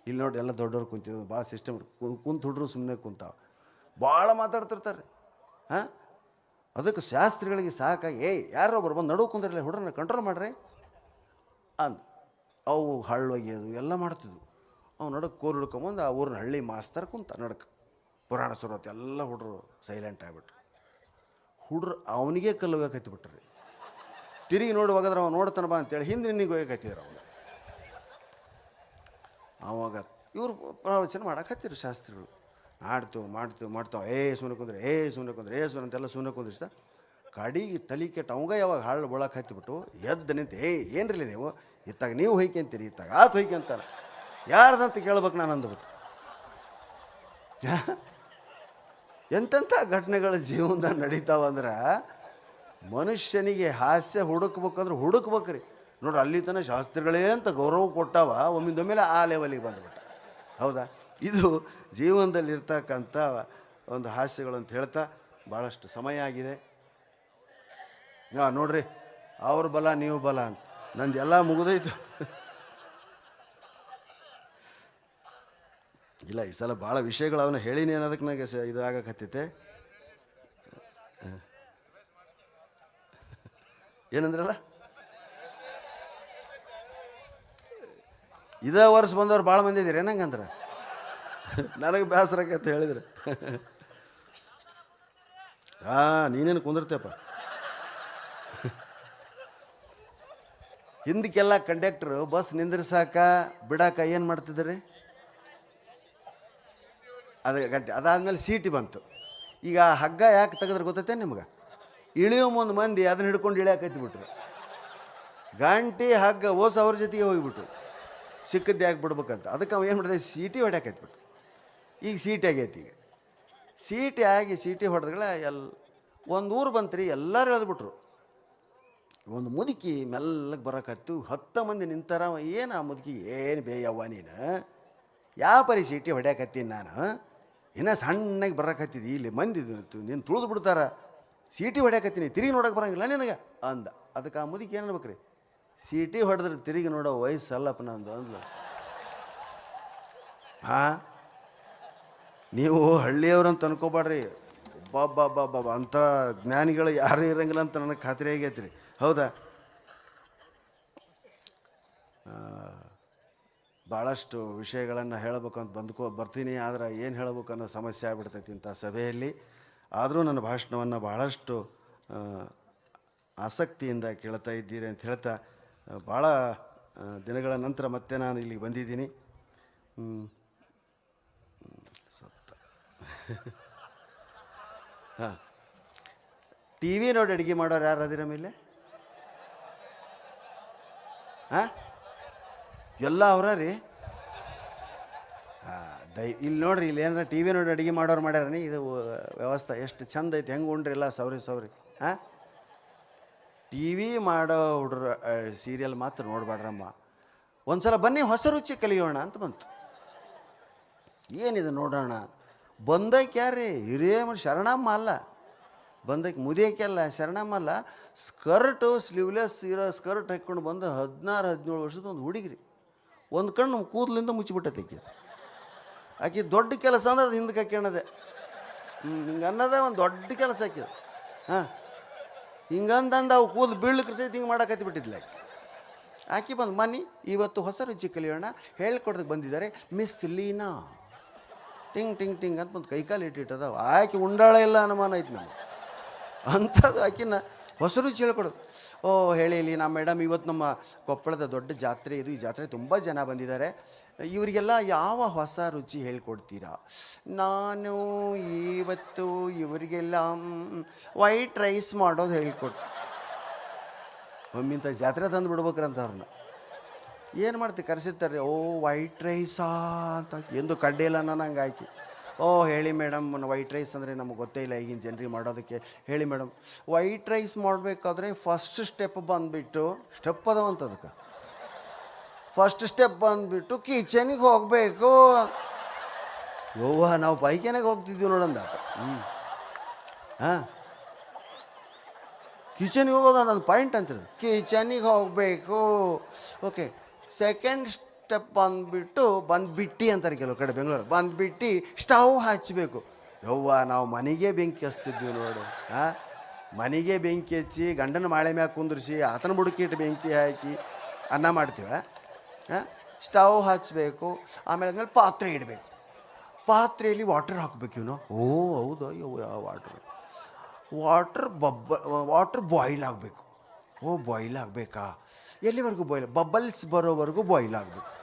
ಇಲ್ಲಿ ನೋಡಿ ಎಲ್ಲ ದೊಡ್ಡವ್ರು ಕುಂತಿದ್ರು, ಭಾಳ ಸಿಸ್ಟಮ್ ಕುಂತ ಹುಡ್ರು ಸುಮ್ಮನೆ ಕುಂತಾವ. ಭಾಳ ಮಾತಾಡ್ತಿರ್ತಾರೆ. ಹಾಂ? ಅದಕ್ಕೆ ಶಾಸ್ತ್ರಿಗಳಿಗೆ ಸಾಕಾಗಿ, ಏಯ್, ಯಾರೋ ಒಬ್ರು ಬಂದು ನಡುವು ಕುಂದಿರಲಿ, ಹುಡ್ರನ್ನ ಕಂಟ್ರೋಲ್ ಮಾಡ್ರಿ. ಅಂದ. ಅವು ಹಳ್ಳು ಒಗೆಯೋದು, ಎಲ್ಲ ಮಾಡ್ತಿದ್ವು. ಅವು ನಡಕ್ಕೆ ಕೋರ್ ಹಿಡ್ಕೊಂಬಂದು ಆ ಊರಿನ ಹಳ್ಳಿ ಮಾಸ್ತರ್ ಕುಂತ ನಡಕ್ಕೆ ಪುರಾಣ ಸುರತ್ ಎಲ್ಲ ಹುಡ್ರು ಸೈಲೆಂಟ್ ಆಗಿಬಿಟ್ರು. ಹುಡ್ರು ಅವನಿಗೆ ಕಲ್ಲು ಹೋಗಕತ್ತಿಬಿಟ್ರಿ ತಿರುಗಿ ನೋಡಿ ಅವ್ನು ಅವ ನೋಡ್ತಾನ ಬಾ ಅಂತೇಳಿ ಹಿಂದೆ ನಿನ್ನಿಗೆ ಹೋಗಕತ್ತಿದ್ರು ಅವನು. ಅವಾಗ ಇವರು ಪ್ರವಚನ ಹತ್ತಿರು ಶಾಸ್ತ್ರಿಗಳು. ಮಾಡ್ತು ಮಾಡ್ತು ಮಾಡ್ತಾವ ಏ ಸುಮ್ಮನೆ ಕುಂದ್ರೆ, ಏ ಸುಮ್ಮನೆ ಕುಂದ್ರೆ, ಏ ಸುಮ್ಮನೆ ಅಂತೆಲ್ಲ ಸುಮ್ಮನೆ ಕುಂದ್ರಿಸ್ತಾ ಕಡಿಗೆ ತಲೆ ಕೆಟ್ಟ ಅವಂಗ ಯಾವಾಗ ಹಾಳು ಬಳಕ್ಕೆ ಹತ್ತಿಬಿಟ್ಟು ಎದ್ದು ನಿಂತು, ಏ ಏನ್ರಿ ನೀವು? ಇತ್ತಾಗ ನೀವು ಹೊಯ್ಕೊಂತೀರಿ ಇತ್ತಾಗ ಆತ ಹೊಯ್ಕೊಂತಾರ ಯಾರ್ದಂತ ಕೇಳ್ಬೇಕು ನಾನು ಅಂದ್ಬಿಟ್ಟು. ಎಂತೆಂಥ ಘಟನೆಗಳು ಜೀವನದಾಗ ನಡೀತಾವಂದ್ರೆ ಮನುಷ್ಯನಿಗೆ ಹಾಸ್ಯ ಹುಡುಕ್ಬೇಕಂದ್ರೆ ಹುಡುಕ್ಬೇಕ್ರಿ. ನೋಡ್ರಿ, ಅಲ್ಲಿ ತನಕ ಶಾಸ್ತ್ರಿಗಳೇ ಅಂತ ಗೌರವ ಕೊಟ್ಟಾವ ಒಮ್ಮಿಂದೊಮ್ಮೆಲೆ ಆ ಲೆವೆಲಿಗೆ ಬಂದ್ಬಿಟ್ಟ. ಹೌದಾ? ಇದು ಜೀವನದಲ್ಲಿ ಇರ್ತಕ್ಕಂಥ ಒಂದು ಹಾಸ್ಯಗಳು ಅಂತ ಹೇಳ್ತಾ ಭಾಳಷ್ಟು ಸಮಯ ಆಗಿದೆ. ಹಾಂ ನೋಡ್ರಿ, ಅವ್ರ ಬಲ, ನೀವು ಬಲ ಅಂತ. ನಂದು ಎಲ್ಲ ಮುಗಿದೋಯ್ತು. ಇಲ್ಲ, ಈ ಸಲ ಭಾಳ ವಿಷಯಗಳು ಅವನ್ನ ಹೇಳಿನಿ ಅನ್ನೋದಕ್ಕೆ ನನಗೆ ಇದು ಆಗಕತ್ತೈತೆ. ಏನಂದ್ರಲ್ಲ? ಇದೇ ವರ್ಷ ಬಂದವ್ರು ಭಾಳ ಮಂದಿ ಇದ್ದೀರಿ ಏನಂಗಂದ್ರೆ? ನನಗೆ ಬೇಸರಕ್ಕೆ ಹೇಳಿದ್ರೆ. ಹಾಂ ನೀನೇನು ಕುಂದಿರ್ತೇಪ್ಪ ಹಿಂದಕ್ಕೆಲ್ಲ ಕಂಡಕ್ಟ್ರು ಬಸ್ ನಿಂದ್ರಿಸಾಕ ಬಿಡಾಕ ಏನು ಮಾಡ್ತಿದ್ರಿ? ಅದು ಗಂಟೆ, ಅದಾದಮೇಲೆ ಸೀಟಿ ಬಂತು. ಈಗ ಹಗ್ಗ ಯಾಕೆ ತೆಗೆದ್ರೆ ಗೊತ್ತೈತೆ ನಿಮ್ಗೆ? ಇಳಿಯೋ ಮುಂದೆ ಮಂದಿ ಅದನ್ನ ಹಿಡ್ಕೊಂಡು ಇಳಿಯಾಕೈತಿ ಬಿಟ್ರು ಗಂಟೆ ಹಗ್ಗ ಓಸ್ ಅವ್ರ ಜೊತೆಗೆ ಹೋಗಿಬಿಟ್ರು. ಸಿಕ್ಕದ್ದು ಆಗಿಬಿಡ್ಬೇಕಂತ. ಬಿಡ್ಬೇಕಂತ ಅದಕ್ಕೆ ಅವ ಏನು ಮಾಡಿದೆ ಸೀಟಿ ಹೊಡ್ಯಾಕತ್ಬಿಟ್ಟು ಈಗ ಸೀಟಿ ಆಗೈತಿ ಈಗ. ಸೀಟಿ ಆಗಿ ಸೀಟಿ ಹೊಡೆದ್ಗಳ ಎಲ್, ಒಂದು ಊರು ಬಂತ್ರಿ, ಎಲ್ಲರೂ ಎಳೆದ್ಬಿಟ್ರು. ಒಂದು ಮುದುಕಿ ಮೆಲ್ಲಗೆ ಬರೋಕತ್ತು ಹತ್ತು ಮಂದಿ ನಿಂತಾರ ಏನು ಆ ಮುದುಕಿ, ಏನು ಬೇಯವ್ವ ನೀನು? ಯಾವ ಪರಿ ಸೀಟಿ ಹೊಡ್ಯಾಕತ್ತೀನಿ ನಾನು? ಇನ್ನೂ ಸಣ್ಣಗೆ ಬರಕತ್ತಿದ್ದಿ ಇಲ್ಲಿ ಮಂದಿ ನೀನು ತುಳಿದು ಬಿಡ್ತಾರ. ಸೀಟಿ ಹೊಡ್ಯಾಕತ್ತೀನಿ ತಿರುಗಿ ನೋಡೋಕೆ ಬರಂಗಿಲ್ಲ ನಿನಗೆ? ಅಂದ. ಅದಕ್ಕೆ ಆ ಮುದುಕಿ ಏನು ಅನ್ಬೇಕ್ರಿ? ಸೀಟಿ ಹೊಡೆದ್ರೆ ತಿರುಗಿ ನೋಡೋ ವಯಸ್ಸಲ್ಲಪ್ಪ ನಂದು ಅಂದ್ಲು. ಹಾಂ? ನೀವು ಹಳ್ಳಿಯವ್ರಂತ ಅನ್ಕೋಬಾಡ್ರಿ ಒಬ್ಬ ಬಾಬಾ ಅಂಥ ಜ್ಞಾನಿಗಳು ಯಾರೂ ಇರಂಗಿಲ್ಲ ಅಂತ ನನಗೆ ಖಾತ್ರಿ ಆಗೈತೆ ರೀ ಹೌದಾ ಭಾಳಷ್ಟು ವಿಷಯಗಳನ್ನು ಹೇಳಬೇಕು ಅಂತ ಬಂದ್ಕೋ ಬರ್ತೀನಿ. ಆದ್ರೆ ಏನು ಹೇಳಬೇಕು ಅನ್ನೋ ಸಮಸ್ಯೆ ಆಗ್ಬಿಡ್ತೈತಿ ಇಂಥ ಸಭೆಯಲ್ಲಿ. ಆದರೂ ನನ್ನ ಭಾಷಣವನ್ನು ಭಾಳಷ್ಟು ಆಸಕ್ತಿಯಿಂದ ಕೇಳ್ತಾ ಇದ್ದೀರಿ ಅಂತ ಹೇಳ್ತಾ ಭಾಳ ದಿನಗಳ ನಂತರ ಮತ್ತೆ ನಾನು ಇಲ್ಲಿಗೆ ಬಂದಿದ್ದೀನಿ. ಸತ್ತ. ಹಾಂ. ಟಿ ವಿ ನೋಡಿ ಅಡುಗೆ ಮಾಡೋರು ಯಾರು ಅದಿರ ಮೇಲೆ? ಹಾಂ? ಎಲ್ಲ ಅವರ ರೀ? ಹಾಂ, ದೈ, ಇಲ್ಲಿ ನೋಡ್ರಿ, ಇಲ್ಲಿ ಏನಾರ ಟಿ ವಿ ನೋಡಿ ಅಡುಗೆ ಮಾಡೋರು ಮಾಡ್ಯಾರನಿ ಇದು ವ್ಯವಸ್ಥೆ ಎಷ್ಟು ಚಂದ ಐತೆ, ಹೆಂಗೆ ಉಂಡ್ರಿ ಎಲ್ಲ ಸೌರಿ ಸೌರಿ. ಹಾಂ? ಟಿ ವಿ ಮಾಡೋ ಹುಡ್ರ ಸೀರಿಯಲ್ ಮಾತ್ರ ನೋಡ್ಬೇಡ್ರಮ್ಮ. ಒಂದ್ಸಲ ಬನ್ನಿ, ಹೊಸ ರುಚಿ ಕಲಿಯೋಣ ಅಂತ ಬಂತು. ಏನಿದೆ ನೋಡೋಣ? ಬಂದಕ್ಕೆ ಯಾರ್ರಿ? ಹಿರಿಯ ಶರಣಮ್ಮ ಅಲ್ಲ. ಬಂದಕ್ಕೆ ಮುದಿಯಕ್ಕೆಲ್ಲ ಶರಣಮ್ಮ ಅಲ್ಲ. ಸ್ಕರ್ಟು ಸ್ಲೀವ್ಲೆಸ್ ಇರೋ ಸ್ಕರ್ಟ್ ಹಾಕ್ಕೊಂಡು ಬಂದು ಹದಿನಾರು, ಹದಿನೇಳು ವರ್ಷದ ಒಂದು ಹುಡುಗಿರಿ. ಒಂದು ಕಣ್ಣು ಕೂದಲಿಂದ ಮುಚ್ಚಿಬಿಟ್ಟೈತೆ ಆಕೆ. ಆಕೆ ದೊಡ್ಡ ಕೆಲಸ ಅಂದ್ರೆ ಅದು ಹಿಂದಕ್ಕೆ ಹಾಕ್ಯಣದೆ ಹಿಂಗೆ ಅನ್ನೋದೇ ಒಂದು ದೊಡ್ಡ ಕೆಲಸ ಹಾಕಿದ ಹಾಂ ಹಿಂಗಂದಂದು ಅವು ಕೂದಲು ಸಹಿತ ಹಿಂಗೆ ಮಾಡಕತ್ತಿ ಬಿಟ್ಟಿದ್ಲ ಆಕೆ ಆಕೆ ಬಂದು ಮನಿ ಇವತ್ತು ಹೊಸ ರುಚಿ ಕಲಿಯೋಣ. ಹೇಳ್ಕೊಡ್ದಕ್ಕೆ ಬಂದಿದ್ದಾರೆ. ಮಿಸ್ ಲೀನಾ. ಟಿಂಗ್ ಟಿಂಗ್ ಟಿಂಗ್ ಅಂತ ಒಂದು ಕೈಕಾಲು ಇಟ್ಟಿಟ್ಟದ ಆಕೆ ಉಂಡಾಳ ಇಲ್ಲ ಅನುಮಾನ ಐತೆ ನಮಗೆ. ಅಂಥದ್ದು ಆಕಿನ ಹೊಸ ರುಚಿ ಹೇಳ್ಕೊಡೋದು ಓ, ಹೇಳಿ ಇಲ್ಲಿ ನಮ್ಮ ಮೇಡಮ್ ಇವತ್ತು ನಮ್ಮ ಕೊಪ್ಪಳದ ದೊಡ್ಡ ಜಾತ್ರೆ ಇದು. ಈ ಜಾತ್ರೆ ತುಂಬ ಜನ ಬಂದಿದ್ದಾರೆ. ಇವರಿಗೆಲ್ಲ ಯಾವ ಹೊಸ ರುಚಿ ಹೇಳ್ಕೊಡ್ತೀರಾ? ನಾನು ಇವತ್ತು ಇವರಿಗೆಲ್ಲ ವೈಟ್ ರೈಸ್ ಮಾಡೋದು ಹೇಳ್ಕೊಡ್ತೀನಿ ಒಮ್ಮಿಂತ ಜಾತ್ರೆ ತಂದು ಬಿಡ್ಬೇಕ್ರಂತ ಅವ್ರನ್ನ. ಏನು ಮಾಡ್ತೀವಿ ಕರೆಸಿರ್ತಾರೆ, ಓ ವೈಟ್ ರೈಸಾ ಅಂತ. ಎಂದು ಕಡ್ಡೆ ಇಲ್ಲ ನಂಗೆ ಆಯ್ಕೆ ಓ, ಹೇಳಿ ಮೇಡಮ್ ವೈಟ್ ರೈಸ್ ಅಂದರೆ ನಮಗೆ ಗೊತ್ತೇ ಇಲ್ಲ, ಈಗಿನ ಜನರಿಗೆ ಮಾಡೋದಕ್ಕೆ. ಹೇಳಿ ಮೇಡಮ್ ವೈಟ್ ರೈಸ್ ಮಾಡಬೇಕಾದ್ರೆ ಫಸ್ಟ್ ಸ್ಟೆಪ್ ಬಂದುಬಿಟ್ಟು ಸ್ಟೆಪ್ ಅದಾವಂತ ಅದಕ್ಕೆ ಫಸ್ಟ್ ಸ್ಟೆಪ್ ಬಂದುಬಿಟ್ಟು ಕಿಚನಿಗೆ ಹೋಗಬೇಕು. ಯವ್ವ, ನಾವು ಬೈಕೇನಾಗ ಹೋಗ್ತಿದ್ವಿ ನೋಡಂದ. ಹ್ಞೂ ಹಾಂ. ಕಿಚನಿಗೆ ಹೋಗೋದು ನನ್ನ ಪಾಯಿಂಟ್ ಅಂತಿರೋದು. ಕಿಚನಿಗೆ ಹೋಗಬೇಕು. ಓಕೆ ಸೆಕೆಂಡ್ ಸ್ಟೆಪ್ ಬಂದುಬಿಟ್ಟು ಬಂದುಬಿಟ್ಟು ಅಂತಾರೆ ಕೆಲವು ಕಡೆ ಬೆಂಗಳೂರು. ಬಂದುಬಿಟ್ಟು ಸ್ಟವ್ ಹಚ್ಚಬೇಕು ಯವ್ವ, ನಾವು ಮನೆಗೆ ಬೆಂಕಿ ಹಚ್ತಿದ್ವಿ ನೋಡು. ಹಾಂ ಮನೆಗೆ ಬೆಂಕಿ ಹಚ್ಚಿ ಗಂಡನ ಮಾಳೆ ಮ್ಯಾಗ ಕುಂದ್ರಿಸಿ ಆತನ ಬುಡಕಿಟ್ಟು ಬೆಂಕಿ ಹಾಕಿ ಅನ್ನ ಮಾಡ್ತೀವ? ಹಾಂ ಸ್ಟವ್ ಹಚ್ಚಬೇಕು ಆಮೇಲೆ ಆದ್ಮೇಲೆ ಪಾತ್ರೆ ಇಡಬೇಕು. ಪಾತ್ರೆಯಲ್ಲಿ ವಾಟರ್ ಹಾಕಬೇಕು ಇವನು. ಓ, ಹೌದಾ? ಯಾವ ವಾಟ್ರ್? ವಾಟ್ರ್ ಬಬ್ಬ, ವಾಟ್ರ್ ಬಾಯ್ಲ್ ಆಗಬೇಕು. ಓ, ಬಾಯ್ಲ್ ಆಗಬೇಕಾ? ಎಲ್ಲಿವರೆಗೂ ಬಾಯ್ಲ್? ಬಬಲ್ಸ್ ಬರೋವರೆಗೂ ಬಾಯ್ಲ್ ಆಗಬೇಕು.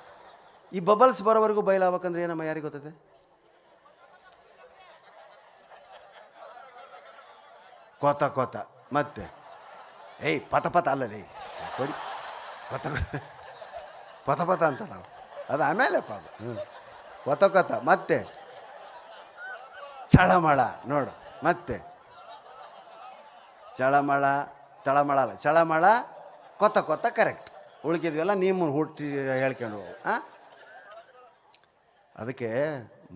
ಈ ಬಬಲ್ಸ್ ಬರೋವರೆಗೂ ಬಯಲಾಗಬೇಕಂದ್ರೆ ಏನಮ್ಮ, ಯಾರಿಗೆ ಗೊತ್ತದೆ ಕೋತ ಕೋತ, ಮತ್ತೆ? ಏಯ್ ಪತ ಪತ ಅಲ್ಲಲೇ ಕೊಡಿ. ಪತ ಪತ ಪತ ಅಂತ ನಾವು. ಅದು ಆಮೇಲೆಪ್ಪ ಅದು. ಹ್ಞೂ ಕೊತ ಕೊತ, ಮತ್ತೆ? ಚಳಮಳ, ನೋಡು, ಮತ್ತೆ? ಚಳಮಳ, ತಳಮಳ ಅಲ್ಲ. ಚಳಮಳ, ಕೊತ ಕೊತ ಕರೆಕ್ಟ್ ಉಳ್ಕಿದ್ವೆಲ್ಲ ನಿಮ್ಮ ಹುಟ್ಟಿ ಹೇಳ್ಕೊಂಡು ಹೋಗು. ಆ? ಅದಕ್ಕೆ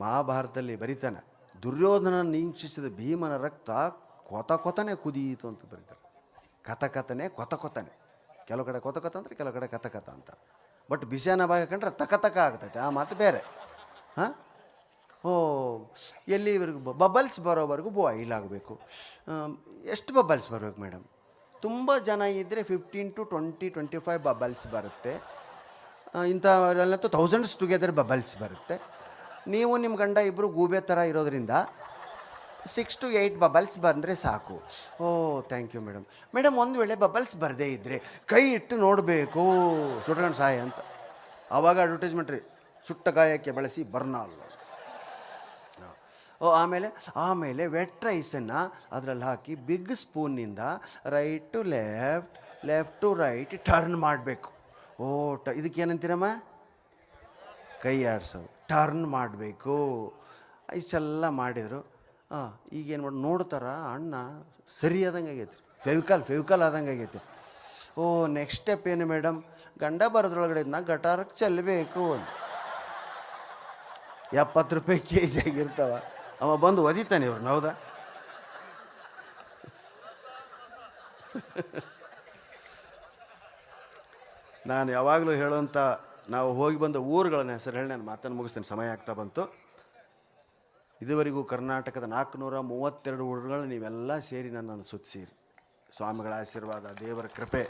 ಮಹಾಭಾರತದಲ್ಲಿ ಬರೀತಾನೆ ದುರ್ಯೋಧನ ನೀಕ್ಷಿಸಿದ ಭೀಮನ ರಕ್ತ ಕೊತ ಕೊತನೆ ಕುದೀತು ಅಂತ ಬರೀತಾರೆ. ಕಥ ಕಥನೆ, ಕೊತ ಕೊತನೆ. ಕೆಲವು ಕಡೆ ಕೊತ ಕಥ ಅಂದರೆ ಕೆಲವು ಕಡೆ ಕಥ ಅಂತ. ಬಟ್ ಬಿಸಿಯಾನ ಭಾಗ ಕಂಡ್ರೆ ತಕ ತಕ ಆಗ್ತೈತೆ, ಆ ಮಾತು ಬೇರೆ. ಹಾಂ? ಓ ಎಲ್ಲಿವರೆಗೂ ಬಬಲ್ಸ್ ಬರೋವರೆಗೂ ಬಾಯ್ಲ್ ಆಗಬೇಕು. ಎಷ್ಟು ಬಬಲ್ಸ್ ಬರಬೇಕು ಮೇಡಮ್ ತುಂಬ ಜನ ಇದ್ದರೆ fifteen to twenty twenty five bubbles ಬರುತ್ತೆ. ಇಂಥವರೆಲ್ಲಂತೂ ಥೌಸಂಡ್ಸ್ ಟುಗೆದರ್ ಬಬಲ್ಸ್ ಬರುತ್ತೆ. ನೀವು ನಿಮ್ಮ ಗಂಡ ಇಬ್ಬರು ಗೂಬೆ ಥರ ಇರೋದ್ರಿಂದ ಸಿಕ್ಸ್ ಟು ಏಯ್ಟ್ ಬಬಲ್ಸ್ ಬಂದರೆ ಸಾಕು. ಓ ಥ್ಯಾಂಕ್ ಯು ಮೇಡಮ್ ಮೇಡಮ್ ಒಂದು ವೇಳೆ ಬಬಲ್ಸ್ ಬರದೇ ಇದ್ದರೆ ಕೈ ಇಟ್ಟು ನೋಡಬೇಕು. ಸುಟ್ಕೊಂಡು ಸಹಾಯ ಅಂತ. ಆವಾಗ ಅಡ್ವರ್ಟೈಸ್ಮೆಂಟ್ ರೀ, ಸುಟ್ಟ ಗಾಯಕ್ಕೆ ಬಳಸಿ ಬರ್ನಾಲ್ ಓ, ಆಮೇಲೆ ಆಮೇಲೆ ವೆಟ್ ರೈಸನ್ನು ಅದರಲ್ಲಿ ಹಾಕಿ big ಸ್ಪೂನ್ನಿಂದ right to left left to right turn ಮಾಡಬೇಕು. ಓ ಟ ಇದಕ್ಕೆ ಏನಂತೀರಮ್ಮ? ಕೈ ಆಡಿಸೋದು ಟರ್ನ್ ಮಾಡಬೇಕು. ಇಷ್ಟೆಲ್ಲ ಮಾಡಿದರು. ಹಾಂ ಈಗೇನು ಮಾಡಿ, ನೋಡ್ತಾರ? ಅಣ್ಣ ಸರಿ ಆದಂಗೆ ಆಗೈತೆ ಫೆವಿಕಾಲ್ ಫೆವಿಕಾಲ್ ಆದಂಗೆ ಆಗೈತಿ. ಓ ನೆಕ್ಸ್ಟ್ ಸ್ಟೆಪ್ ಏನು ಮೇಡಮ್ ಗಂಡ ಬರೋದ್ರೊಳಗಡೆ ನಾ ಗಟಾರಕ್ಕೆ ಚೆಲ್ಲಬೇಕು ಅಂತ ಎಪ್ಪತ್ತು ರೂಪಾಯಿ ಕೆ ಜಿ ಆಗಿರ್ತಾವ. ಅವ ಬಂದು ಒದಿತಾನೆ ಇವ್ರನ್ನ ಹೌದಾ? ನಾನು ಯಾವಾಗಲೂ ಹೇಳುವಂಥ ನಾವು ಹೋಗಿ ಬಂದ ಊರುಗಳನ್ನ ಹೆಸರು ಹೇಳಿ ನಾನು ಮಾತನ್ನು ಮುಗಿಸ್ತೇನೆ. ಸಮಯ ಆಗ್ತಾ ಬಂತು. ಇದುವರೆಗೂ ಕರ್ನಾಟಕದ ನಾಲ್ಕುನೂರ ಮೂವತ್ತೆರಡು ಊರುಗಳು ನೀವೆಲ್ಲ ಸೇರಿ ನನ್ನನ್ನು ಸುತ್ತಿಸಿರಿ ಸ್ವಾಮಿಗಳ ಆಶೀರ್ವಾದ, ದೇವರ ಕೃಪೆ.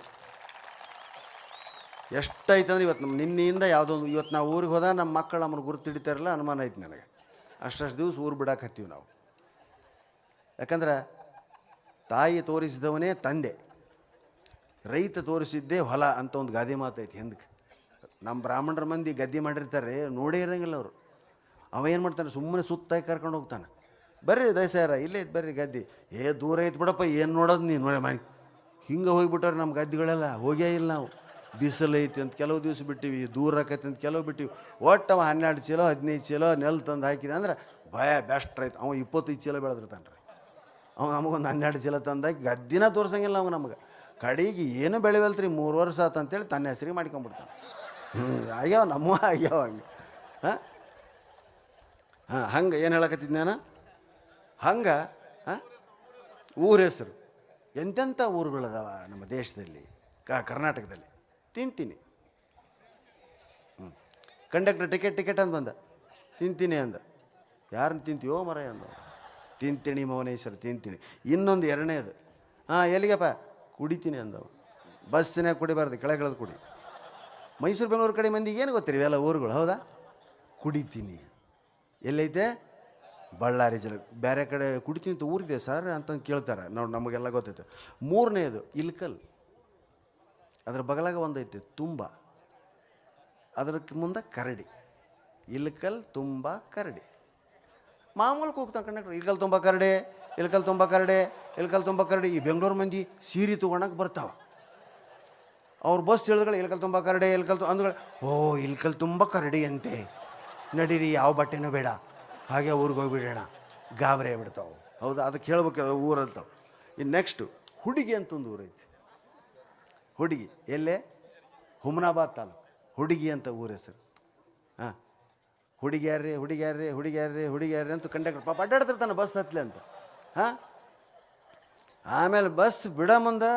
ಎಷ್ಟೈತಂದ್ರೆ ಇವತ್ತು ನಮ್ಮ ನಿನ್ನೆಯಿಂದ ಯಾವುದೋ ಇವತ್ತು ನಾವು ಊರಿಗೆ ಹೋದ ನಮ್ಮ ಮಕ್ಕಳು ನಮ್ಮನ್ನು ಗುರುತು ಹಿಡಿತಾರಲ್ಲ ಅನುಮಾನ ಐತೆ ನನಗೆ. ಅಷ್ಟಷ್ಟು ದಿವಸ ಊರು ಬಿಡಾಕತ್ತೀವಿ ನಾವು. ಯಾಕಂದ್ರೆ ತಾಯಿ ತೋರಿಸಿದವನೇ ತಂದೆ. ರೈತ ತೋರಿಸಿದ್ದೇ ಹೊಲ ಅಂತ ಒಂದು ಗಾದೆ ಮಾತೈತಿ ಹಿಂದಕ್ಕೆ ನಮ್ಮ ಬ್ರಾಹ್ಮಣರ ಮಂದಿ ಗದ್ದೆ ಮಾಡಿರ್ತಾರೆ, ನೋಡೇ ಇರಂಗಿಲ್ಲ ಅವರು. ಅವ ಏನು ಮಾಡ್ತಾನೆ, ಸುಮ್ಮನೆ ಸುತ್ತಾಗಿ ಕರ್ಕೊಂಡು ಹೋಗ್ತಾನೆ. ಬರ್ರಿ ದಯಸಾರ ಇಲ್ಲೇ ಐತೆ ಬರ್ರಿ ಗದ್ದೆ. ಏ, ದೂರ ಐತೆ ಬಿಡಪ್ಪ, ಏನು ನೋಡೋದು ನೀನು? ನೋಡಿ ಮನೆ. ಹಿಂಗೆ ಹೋಗಿಬಿಟ್ಟಾರೆ ನಮ್ಮ ಗದ್ದೆಗಳೆಲ್ಲ, ಹೋಗೇ ಇಲ್ಲ ನಾವು. ಬಿಸಿಲು ಐತಿ ಅಂತ ಕೆಲವು ದಿವಸ ಬಿಟ್ಟಿವಿ, ದೂರ ಆಕೈತಿ ಅಂತ ಕೆಲವು ಬಿಟ್ಟಿವಿ. ಒಟ್ಟು ಅವ ಹನ್ನೆರಡು ಚೀಲೋ, ಹದಿನೈದು ಚೀಲೋ, ನೆಲ್ ತಂದು ಹಾಕಿದ ಅಂದ್ರೆ ಭಯ ಬೆಸ್ಟ್ ರೈತ. ಅವ ಇಪ್ಪತ್ತೈದು ಚೀಲ ಬೆಳೆದಿರ್ತಾನೆ ರೀ ಅವ ನಮಗೊಂದು ಹನ್ನೆರಡು ಚೀಲ ತಂದಾಕಿ ಗದ್ದಿನ ತೋರ್ಸಂಗಿಲ್ಲ ಅವ ನಮಗೆ. ಕಡೆಗೆ ಏನು ಬೆಳೆವಲ್ತ್ರಿ ಮೂರು ವರ್ಷ ಆತು ಅಂತೇಳಿ ತನ್ನ ಹೆಸರಿಗೆ ಮಾಡ್ಕೊಂಬಿಡ್ತಾನೆ. ಹ್ಞೂ ಆಗ್ಯಾವ ನಮ್ಮ ಆಗ್ಯಾವ ಹಂಗೆ. ಹಾಂ? ಹಾಂ, ಹಂಗೆ ಏನು ಹೇಳಕತ್ತಿದ್ ನಾನು? ಹಂಗೆ, ಹಾಂ? ಊರ ಹೆಸರು. ಎಂತೆಂಥ ಊರುಗಳದಾವ ನಮ್ಮ ದೇಶದಲ್ಲಿ, ಕ, ಕರ್ನಾಟಕದಲ್ಲಿ? ತಿಂತೀನಿ. ಹ್ಞೂ ಕಂಡಕ್ಟರ್ ಟಿಕೆಟ್ ಟಿಕೆಟ್ ಅಂತ ಬಂದ. ತಿಂತೀನಿ ಅಂದ. ಯಾರನ್ನ ತಿಂತೀಯೋ ಮರ ಅಂದ ತಿಂತೀನಿ ಮೌನೇಶ್ವರ, ತಿಂತೀನಿ. ಇನ್ನೊಂದು ಎರಡನೇದು. ಹಾಂ, ಎಲ್ಲಿಗಪ್ಪ? ಕುಡಿತೀನಿ ಅಂದವು ಬಸ್ಸಿನಾಗ ಕುಡಿಬಾರ್ದು, ಕೆಳಗಿಳದು ಕುಡಿ. ಮೈಸೂರು ಬೆಂಗಳೂರು ಕಡೆ ಮಂದಿಗೆ ಏನು ಗೊತ್ತಿರಿ ಇವೆಲ್ಲ ಊರುಗಳು, ಹೌದಾ? ಕುಡಿತೀನಿ. ಎಲ್ಲೈತೆ? ಬಳ್ಳಾರಿ ಜಿಲ್ಲೆ. ಬೇರೆ ಕಡೆ ಕುಡಿತೀನಿ ಅಂತ ಊರಿದೆ ಸರ್ ಅಂತಂದು ಕೇಳ್ತಾರೆ. ನೋಡಿ, ನಮಗೆಲ್ಲ ಗೊತ್ತೈತೆ. ಮೂರನೇದು, ಇಲ್ಕಲ್. ಅದ್ರ ಬಗಲಾಗ ಒಂದೈತೆ, ತುಂಬ. ಅದಕ್ಕೆ ಮುಂದೆ ಕರಡಿ. ಇಲ್ಕಲ್, ತುಂಬ ಕರಡಿ. ಮಾಮೂಲಿ ಕೂಗ್ತಾನೆ ಕಂಡಕ್ಟ್ರ್ ಇಲ್ಕಲ್ ತುಂಬ ಕರಡಿ. ಇಲ್ಕಲ್ ತುಂಬ ಕರಡೆ, ಇಲ್ಕಲ್ ತುಂಬ ಕರಡಿ. ಈ ಬೆಂಗಳೂರು ಮಂದಿ ಸೀರೆ ತೊಗೊಳಕ್ಕೆ ಬರ್ತಾವೆ. ಅವ್ರ ಬಸ್ ಹೇಳಿದ್ರೆ ಇಲ್ಕಲ್ ತುಂಬ ಕರಡೆ, ಇಲ್ಕಲ್ ಅಂದ್ಗಳು ಓ, ಇಲ್ಕಲ್ ತುಂಬ ಕರಡಿ ಅಂತೆ ನಡೀರಿ, ಯಾವ ಬಟ್ಟೆನೂ ಬೇಡ. ಹಾಗೆ ಊರಿಗೆ ಹೋಗ್ಬಿಡೋಣ. ಗಾಬರಿ ಆಗ್ಬಿಡ್ತಾವೆ. ಹೌದಾ? ಅದಕ್ಕೆ ಹೇಳ್ಬೇಕು ಊರಲ್ತಾವೆ ಇನ್ನು ನೆಕ್ಸ್ಟು ಹುಡುಗಿ ಅಂತ ಒಂದು ಊರೈತಿ ಹುಡುಗಿ. ಎಲ್ಲೇ? ಹುಮನಾಬಾದ್ ತಾಲೂಕು. ಹುಡುಗಿ ಅಂತ ಊರ ಹೆಸರು. ಹಾಂ. ಹುಡುಗಿಯಾರ್ರಿ ಹುಡುಗಿಯಾರ್ರಿ ಹುಡುಗಿಯಾರ್ರಿ ಹುಡುಗಿಯಾರ್ರಿ ಅಂತ ಕಂಡಕ್ಟರ್ ಪಾಪ ಅಡ್ಡಾಡ್ತಿರ್ತಾನೆ ಬಸ್ ಹತ್ತಲೆ ಅಂತ. ಹಾಂ? ಆಮೇಲೆ ಬಸ್ ಬಿಡ ಮುಂದೆ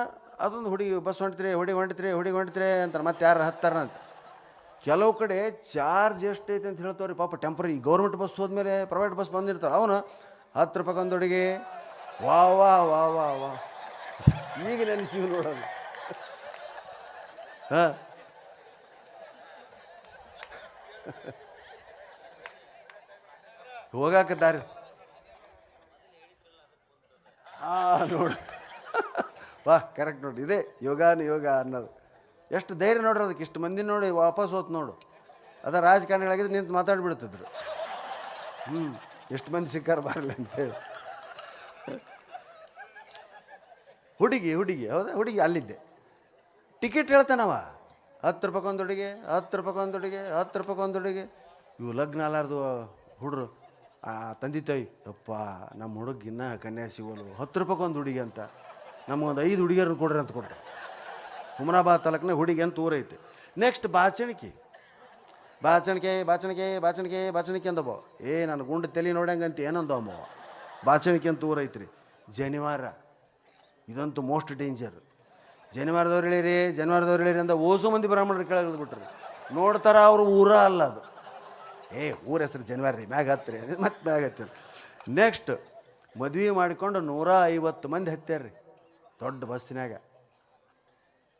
ಅದೊಂದು ಹುಡುಗಿ ಬಸ್ ಹೊಂಟಿತ್ರಿ, ಹುಡುಗಿ ಹೊಂಟಿತ್ರಿ ಹುಡುಗಿ ಹೊಂಟಿತ್ರಿ ಅಂತಾರೆ. ಮತ್ತೆ ಯಾರು ಹತ್ತಾರ ಅಂತ ಕೆಲವು ಕಡೆ ಚಾರ್ಜ್ ಎಷ್ಟೈತೆ ಅಂತ ಹೇಳ್ತಾವ್ರಿ. ಪಾಪ ಟೆಂಪ್ರರಿ ಗೌರ್ಮೆಂಟ್ ಬಸ್ ಹೋದ್ಮೇಲೆ ಪ್ರೈವೇಟ್ ಬಸ್ ಬಂದಿರ್ತಾರೆ. ಅವನು ಹತ್ತು ರೂಪಾಯಿ ಒಂದು ಹುಡುಗಿ. ವಾ ವಾ ವಾ ವಾ ವಾ. ಈಗ ನೆನೆಸಿ ನೋಡೋದು. ಹಾಂ? ಹೋಗಾಕ ದಾರಿ. ನೋಡು. ವಾ ಕರೆಕ್ಟ್ ನೋಡಿ. ಇದೇ ಯೋಗಾನ ಯೋಗ ಅನ್ನೋದು. ಎಷ್ಟು ಧೈರ್ಯ ನೋಡ್ರಿ ಅದಕ್ಕೆ? ಇಷ್ಟು ಮಂದಿ ನೋಡಿ ವಾಪಸ್ ಹೋತ್ ನೋಡು. ಅದ ರಾಜಕಾರಣಿಗಳಾಗಿದ್ದು ನಿಂತು ಮಾತಾಡ್ಬಿಡ್ತಿದ್ರು. ಹ್ಞೂ ಎಷ್ಟು ಮಂದಿ ಸಿಕ್ಕಾರ ಅಂತ ಅಂತೇಳಿ ಹುಡುಗಿ ಹುಡುಗಿ, ಹೌದಾ? ಹುಡುಗಿ ಅಲ್ಲಿದ್ದೆ. ಟಿಕೆಟ್ ಹೇಳ್ತಾನವ? ಹತ್ತು ರೂಪಾಯಿಗೊಂದು ಹುಡುಗಿ, ಹತ್ತು ರೂಪಾಯಿಗೊಂದು ಹುಡುಗಿ, ಹತ್ತು ರೂಪಾಯಿಗೊಂದು ಹುಡುಗಿ. ಇವು ಲಗ್ನ ಅಲ್ಲಾರ್ದು ಹುಡ್ರು. ಆ, ತಂದೆ ತಾಯಿ ಅಪ್ಪ ನಮ್ಮ ಹುಡುಗ ಇನ್ನ ಕನ್ಯಾ ಸಿಗೋಲು ಹತ್ತು ರೂಪಾಯಿಗೊಂದು ಹುಡುಗಿ ಅಂತ. ನಮಗೊಂದು ಐದು ಹುಡುಗಿಯರು ಕೊಡ್ರಿ ಅಂತ ಕೊಟ್ಟರು ಹುಮನಾಬಾದ್ ತಾಲೂಕಿನ ಹುಡುಗಿ ಅಂತ ಊರೈತೆ ನೆಕ್ಸ್ಟ್ ಬಾಚಣಿಕೆ. ಬಾಚಣಿಕೆ ಬಾಚಣಿಕೆ ಬಾಚಣಿಕೆ ಬಾಚಣಿಕೆ ಅಂದಬೋ ಏ, ನಾನು ಗುಂಡು ತಲೆ ನೋಡಂಗಂತ ಏನಂದ ಅಮ್ಮವ ಬಾಚಣಿಕೆ ಅಂತ ಊರೈತ್ರಿ ಜನಿವಾರ. ಇದಂತೂ ಮೋಸ್ಟ್ ಡೇಂಜರ್. ಜನಿವಾರದವ್ರು ಹೇಳಿರಿ ಜನಿವಾರದವ್ರು ಹೇಳಿರಿ ಅಂದ ಓಸು ಮಂದಿ ಬ್ರಾಹ್ಮಣರು ಬಿಟ್ರಿ ನೋಡ್ತಾರ ಅವರು ಊರ ಅಲ್ಲ ಅದು. ಏ, ಊರ ಹೆಸರು ಜನವರಿ ರೀ ಮ್ಯಾಗ ಹತ್ತಿರಿ ಮತ್ತೆ ಮ್ಯಾಗ ಹತ್ತಿರಿ ನೆಕ್ಸ್ಟ್ ಮದ್ವೆ ಮಾಡಿಕೊಂಡು ನೂರ ಐವತ್ತು ಮಂದಿ ಹತ್ಯಾರ್ರಿ ದೊಡ್ಡ ಬಸ್ಸಿನಾಗ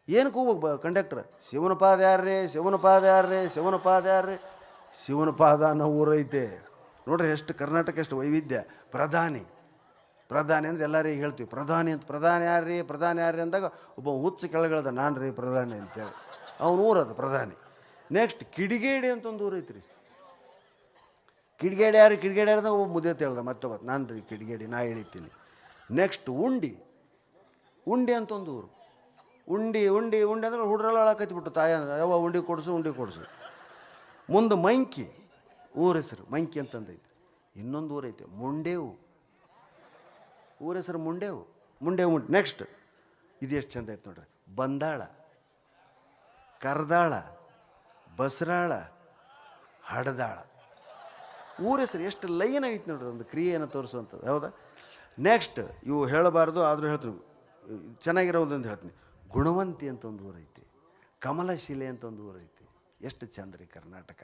ಏನು ಕೂಗ್ಬೇಕು ಬ ಕಂಡಕ್ಟರ್ ಶಿವನ ಪಾದ ಯಾರ್ರಿ ಶಿವನ ಪಾದ ಯಾರ್ರಿ ಶಿವನ ಪಾದ ಯಾರ್ರಿ ಶಿವನ ಪಾದ ಅನ್ನೋ ಊರೈತೆ ನೋಡ್ರಿ, ಎಷ್ಟು ಕರ್ನಾಟಕ, ಎಷ್ಟು ವೈವಿಧ್ಯ. ಪ್ರಧಾನಿ. ಪ್ರಧಾನಿ ಅಂದ್ರೆ ಎಲ್ಲರಿಗೆ ಹೇಳ್ತೀವಿ. ಪ್ರಧಾನಿ ಅಂತ, ಪ್ರಧಾನಿ ಯಾರ್ರಿ ಪ್ರಧಾನಿ ಯಾರ್ರಿ ಅಂದಾಗ ಒಬ್ಬ ಹುಚ್ಚು ಕೆಳಗಳ್ದ ನಾನು ರೀ ಪ್ರಧಾನಿ ಅಂತೇಳಿ. ಅವನು ಊರದು ಪ್ರಧಾನಿ. ನೆಕ್ಸ್ಟ್ ಕಿಡಿಗೇಡಿ ಅಂತ ಒಂದು ಊರು ಐತ್ರಿ ಕಿಡಿಗೇಡಿ ಯಾರು? ಕಿಡಿಗೇಡಿ ಅಂದ್ರೆ ಒಬ್ಬ ಮುದ್ದೆ ತೇಳ್ದ ಮತ್ತೊಬ್ಬ. ನಾನು ರೀ ಕಿಡಿಗೇಡಿ, ನಾ ಹೇಳಿತೀನಿ ನೆಕ್ಸ್ಟ್ ಉಂಡಿ. ಉಂಡಿ ಅಂತ ಒಂದು ಊರು. ಉಂಡಿ ಉಂಡಿ ಉಂಡಿ ಅಂದ್ರೆ ಹುಡ್ರೆಲ್ಲ ಬಿಟ್ಟು ತಾಯ ಅಂದ್ರೆ ಯಾವ ಉಂಡಿ ಕೊಡಿಸು ಉಂಡಿ ಕೊಡಿಸು. ಮುಂದೆ ಮಂಕಿ. ಊರ ಹೆಸರು ಮಂಕಿ ಅಂತಂದೈತೆ ಇನ್ನೊಂದು ಊರೈತೆ ಮುಂಡೇವು. ಊರ ಹೆಸರು ಮುಂಡೇವು. ಮುಂಡೇವು, ಮುಂಡೆ. ನೆಕ್ಸ್ಟ್ ಇದು ಎಷ್ಟು ಚಂದ ಐತೆ ನೋಡ್ರಿ. ಬಂದಾಳ. ಕರ್ದಾಳ. ಬಸರಾಳ. ಹಡದಾಳ. ಊರ ಹೆಸರು ಎಷ್ಟು ಲೈನ್ ಆಗೈತೆ ನೋಡ್ರಿ ಒಂದು ಕ್ರಿಯೆಯನ್ನು ತೋರಿಸುವಂಥದ್ದು. ಹೌದಾ? ನೆಕ್ಸ್ಟ್ ಇವು ಹೇಳಬಾರ್ದು, ಆದರೂ ಹೇಳ್ತೀನಿ. ಚೆನ್ನಾಗಿರೋದಂತ ಹೇಳ್ತೀನಿ. ಗುಣವಂತಿ ಅಂತ ಒಂದು ಊರೈತಿ ಕಮಲಶಿಲೆ ಅಂತ ಒಂದು ಊರೈತಿ ಎಷ್ಟು ಚಂದ ರೀ ಕರ್ನಾಟಕ.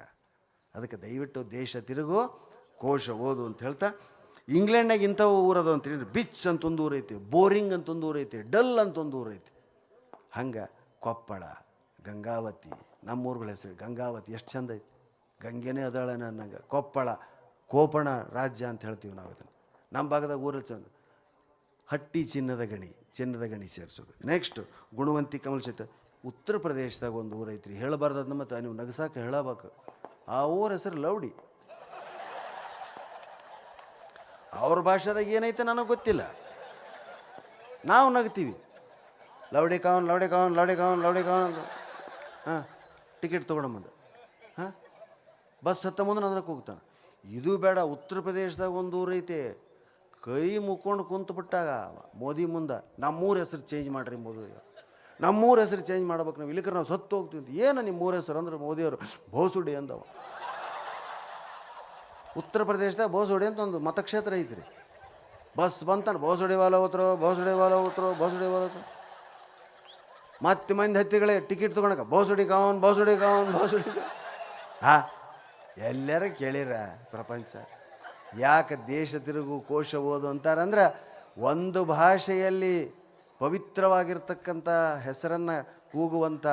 ಅದಕ್ಕೆ ದಯವಿಟ್ಟು ದೇಶ ತಿರುಗು, ಕೋಶ ಓದು ಅಂತ ಹೇಳ್ತಾ, ಇಂಗ್ಲೆಂಡ್ನಾಗ ಇಂಥವು ಊರದು ಅಂತ ಹೇಳಿದ್ರೆ ಬಿಚ್ ಅಂತ ಒಂದು ಊರೈತಿ ಬೋರಿಂಗ್ ಅಂತ ಒಂದು ಊರೈತಿ ಡಲ್ ಅಂತ ಒಂದು ಊರೈತಿ ಹಂಗೆ ಕೊಪ್ಪಳ, ಗಂಗಾವತಿ ನಮ್ಮ ನಮ್ಮೂರುಗಳ ಹೆಸರು ಗಂಗಾವತಿ, ಎಷ್ಟು ಚಂದ ಐತಿ. ಗಂಗೆನೇ ಅದಾಳೆ ಅನ್ನಂಗೆ. ಕೊಪ್ಪಳ, ಕೋಪಣ ರಾಜ್ಯ ಅಂತ ಹೇಳ್ತೀವಿ ನಾವು ಅದನ್ನು ನಮ್ಮ ಭಾಗದಾಗ ಊರಲ್ಲಿ ಚಂದ ಹಟ್ಟಿ ಚಿನ್ನದ ಗಣಿ ಚಿನ್ನದ ಗಣಿ ಸೇರಿಸೋದು. ನೆಕ್ಸ್ಟ್ ಗುಣವಂತಿ ಕಮಲ್ಶಿತ ಉತ್ತರ ಪ್ರದೇಶದಾಗ ಒಂದು ಊರು ಐತ್ರಿ. ಅದನ್ನ ಮತ್ತು ನೀವು ನಗಸಾಕ ಹೇಳಬೇಕು. ಆ ಊರ ಹೆಸರು ಲೌಡಿ. ಅವ್ರ ಭಾಷೆದಾಗ ಏನೈತೆ ನನಗೆ ಗೊತ್ತಿಲ್ಲ. ನಾವು ನಗ್ತೀವಿ. ಲೌಡಿ ಕಾವನ್ ಲೌಡಿ ಕಾವನ್ ಲೌಡಿ ಕಾವನ್ ಲೌಡಿ ಕಾವನ್ ಹಾಂ, ಟಿಕೆಟ್ ಹಾಂ ಬಸ್ ಹತ್ತ ಮುಂದೆ ಅದಕ್ಕೆ ಹೋಗ್ತಾನೆ. ಇದು ಬೇಡ, ಉತ್ತರ ಪ್ರದೇಶದಾಗ ಒಂದು ಊರೈತೆ ಕೈ ಮುಕ್ಕೊಂಡು ಕುಂತು ಬಿಟ್ಟಾಗ ಮೋದಿ ಮುಂದೆ, ನಮ್ಮೂರ ಹೆಸರು ಚೇಂಜ್ ಮಾಡ್ರಿ ಮೋದಿ ನಮ್ಮೂರ ಹೆಸರು ಚೇಂಜ್ ಮಾಡ್ಬೇಕು ನಾವು, ಇಲ್ಲಿಕ್ರೆ ನಾವು ಸತ್ತು ಹೋಗ್ತೀವಿ ಏನು ನಿಮ್ಮ ಊರ ಹೆಸರು ಅಂದ್ರೆ ಮೋದಿಯವರು ಬೋಸುಡಿ ಅಂದವ. ಉತ್ತರ ಪ್ರದೇಶದಾಗ ಬೋಸುಡಿ ಅಂತ ಒಂದು ಮತಕ್ಷೇತ್ರ ಐತ್ರಿ. ಬಸ್ ಬಂತಾನೆ ಬೋಸುಡಿ ವಾಲ ಹೋತ್ರು ಬೋಸುಡಿ ವಾಲ ಹೋತ್ರು ಬೋಸುಡಿ ವಾಲ ಹೋತ್ರು. ಮತ್ತೆ ಮಂದಿ ಹತ್ತಿಗಳೇ, ಟಿಕೆಟ್ ತೊಗೊಳಕ ಬೋಸುಡಿ ಕಾವನ್ ಬೋಸುಡಿ ಕಾವನ್ ಬೋಸುಡಿ ಹಾ? ಎಲ್ಲರ ಕೇಳಿರ ಪ್ರಪಂಚ. ಯಾಕೆ ದೇಶ ತಿರುಗು ಕೋಶ ಓದು ಅಂತಾರಂದ್ರೆ ಒಂದು ಭಾಷೆಯಲ್ಲಿ ಪವಿತ್ರವಾಗಿರ್ತಕ್ಕಂಥ ಹೆಸರನ್ನು ಕೂಗುವಂಥ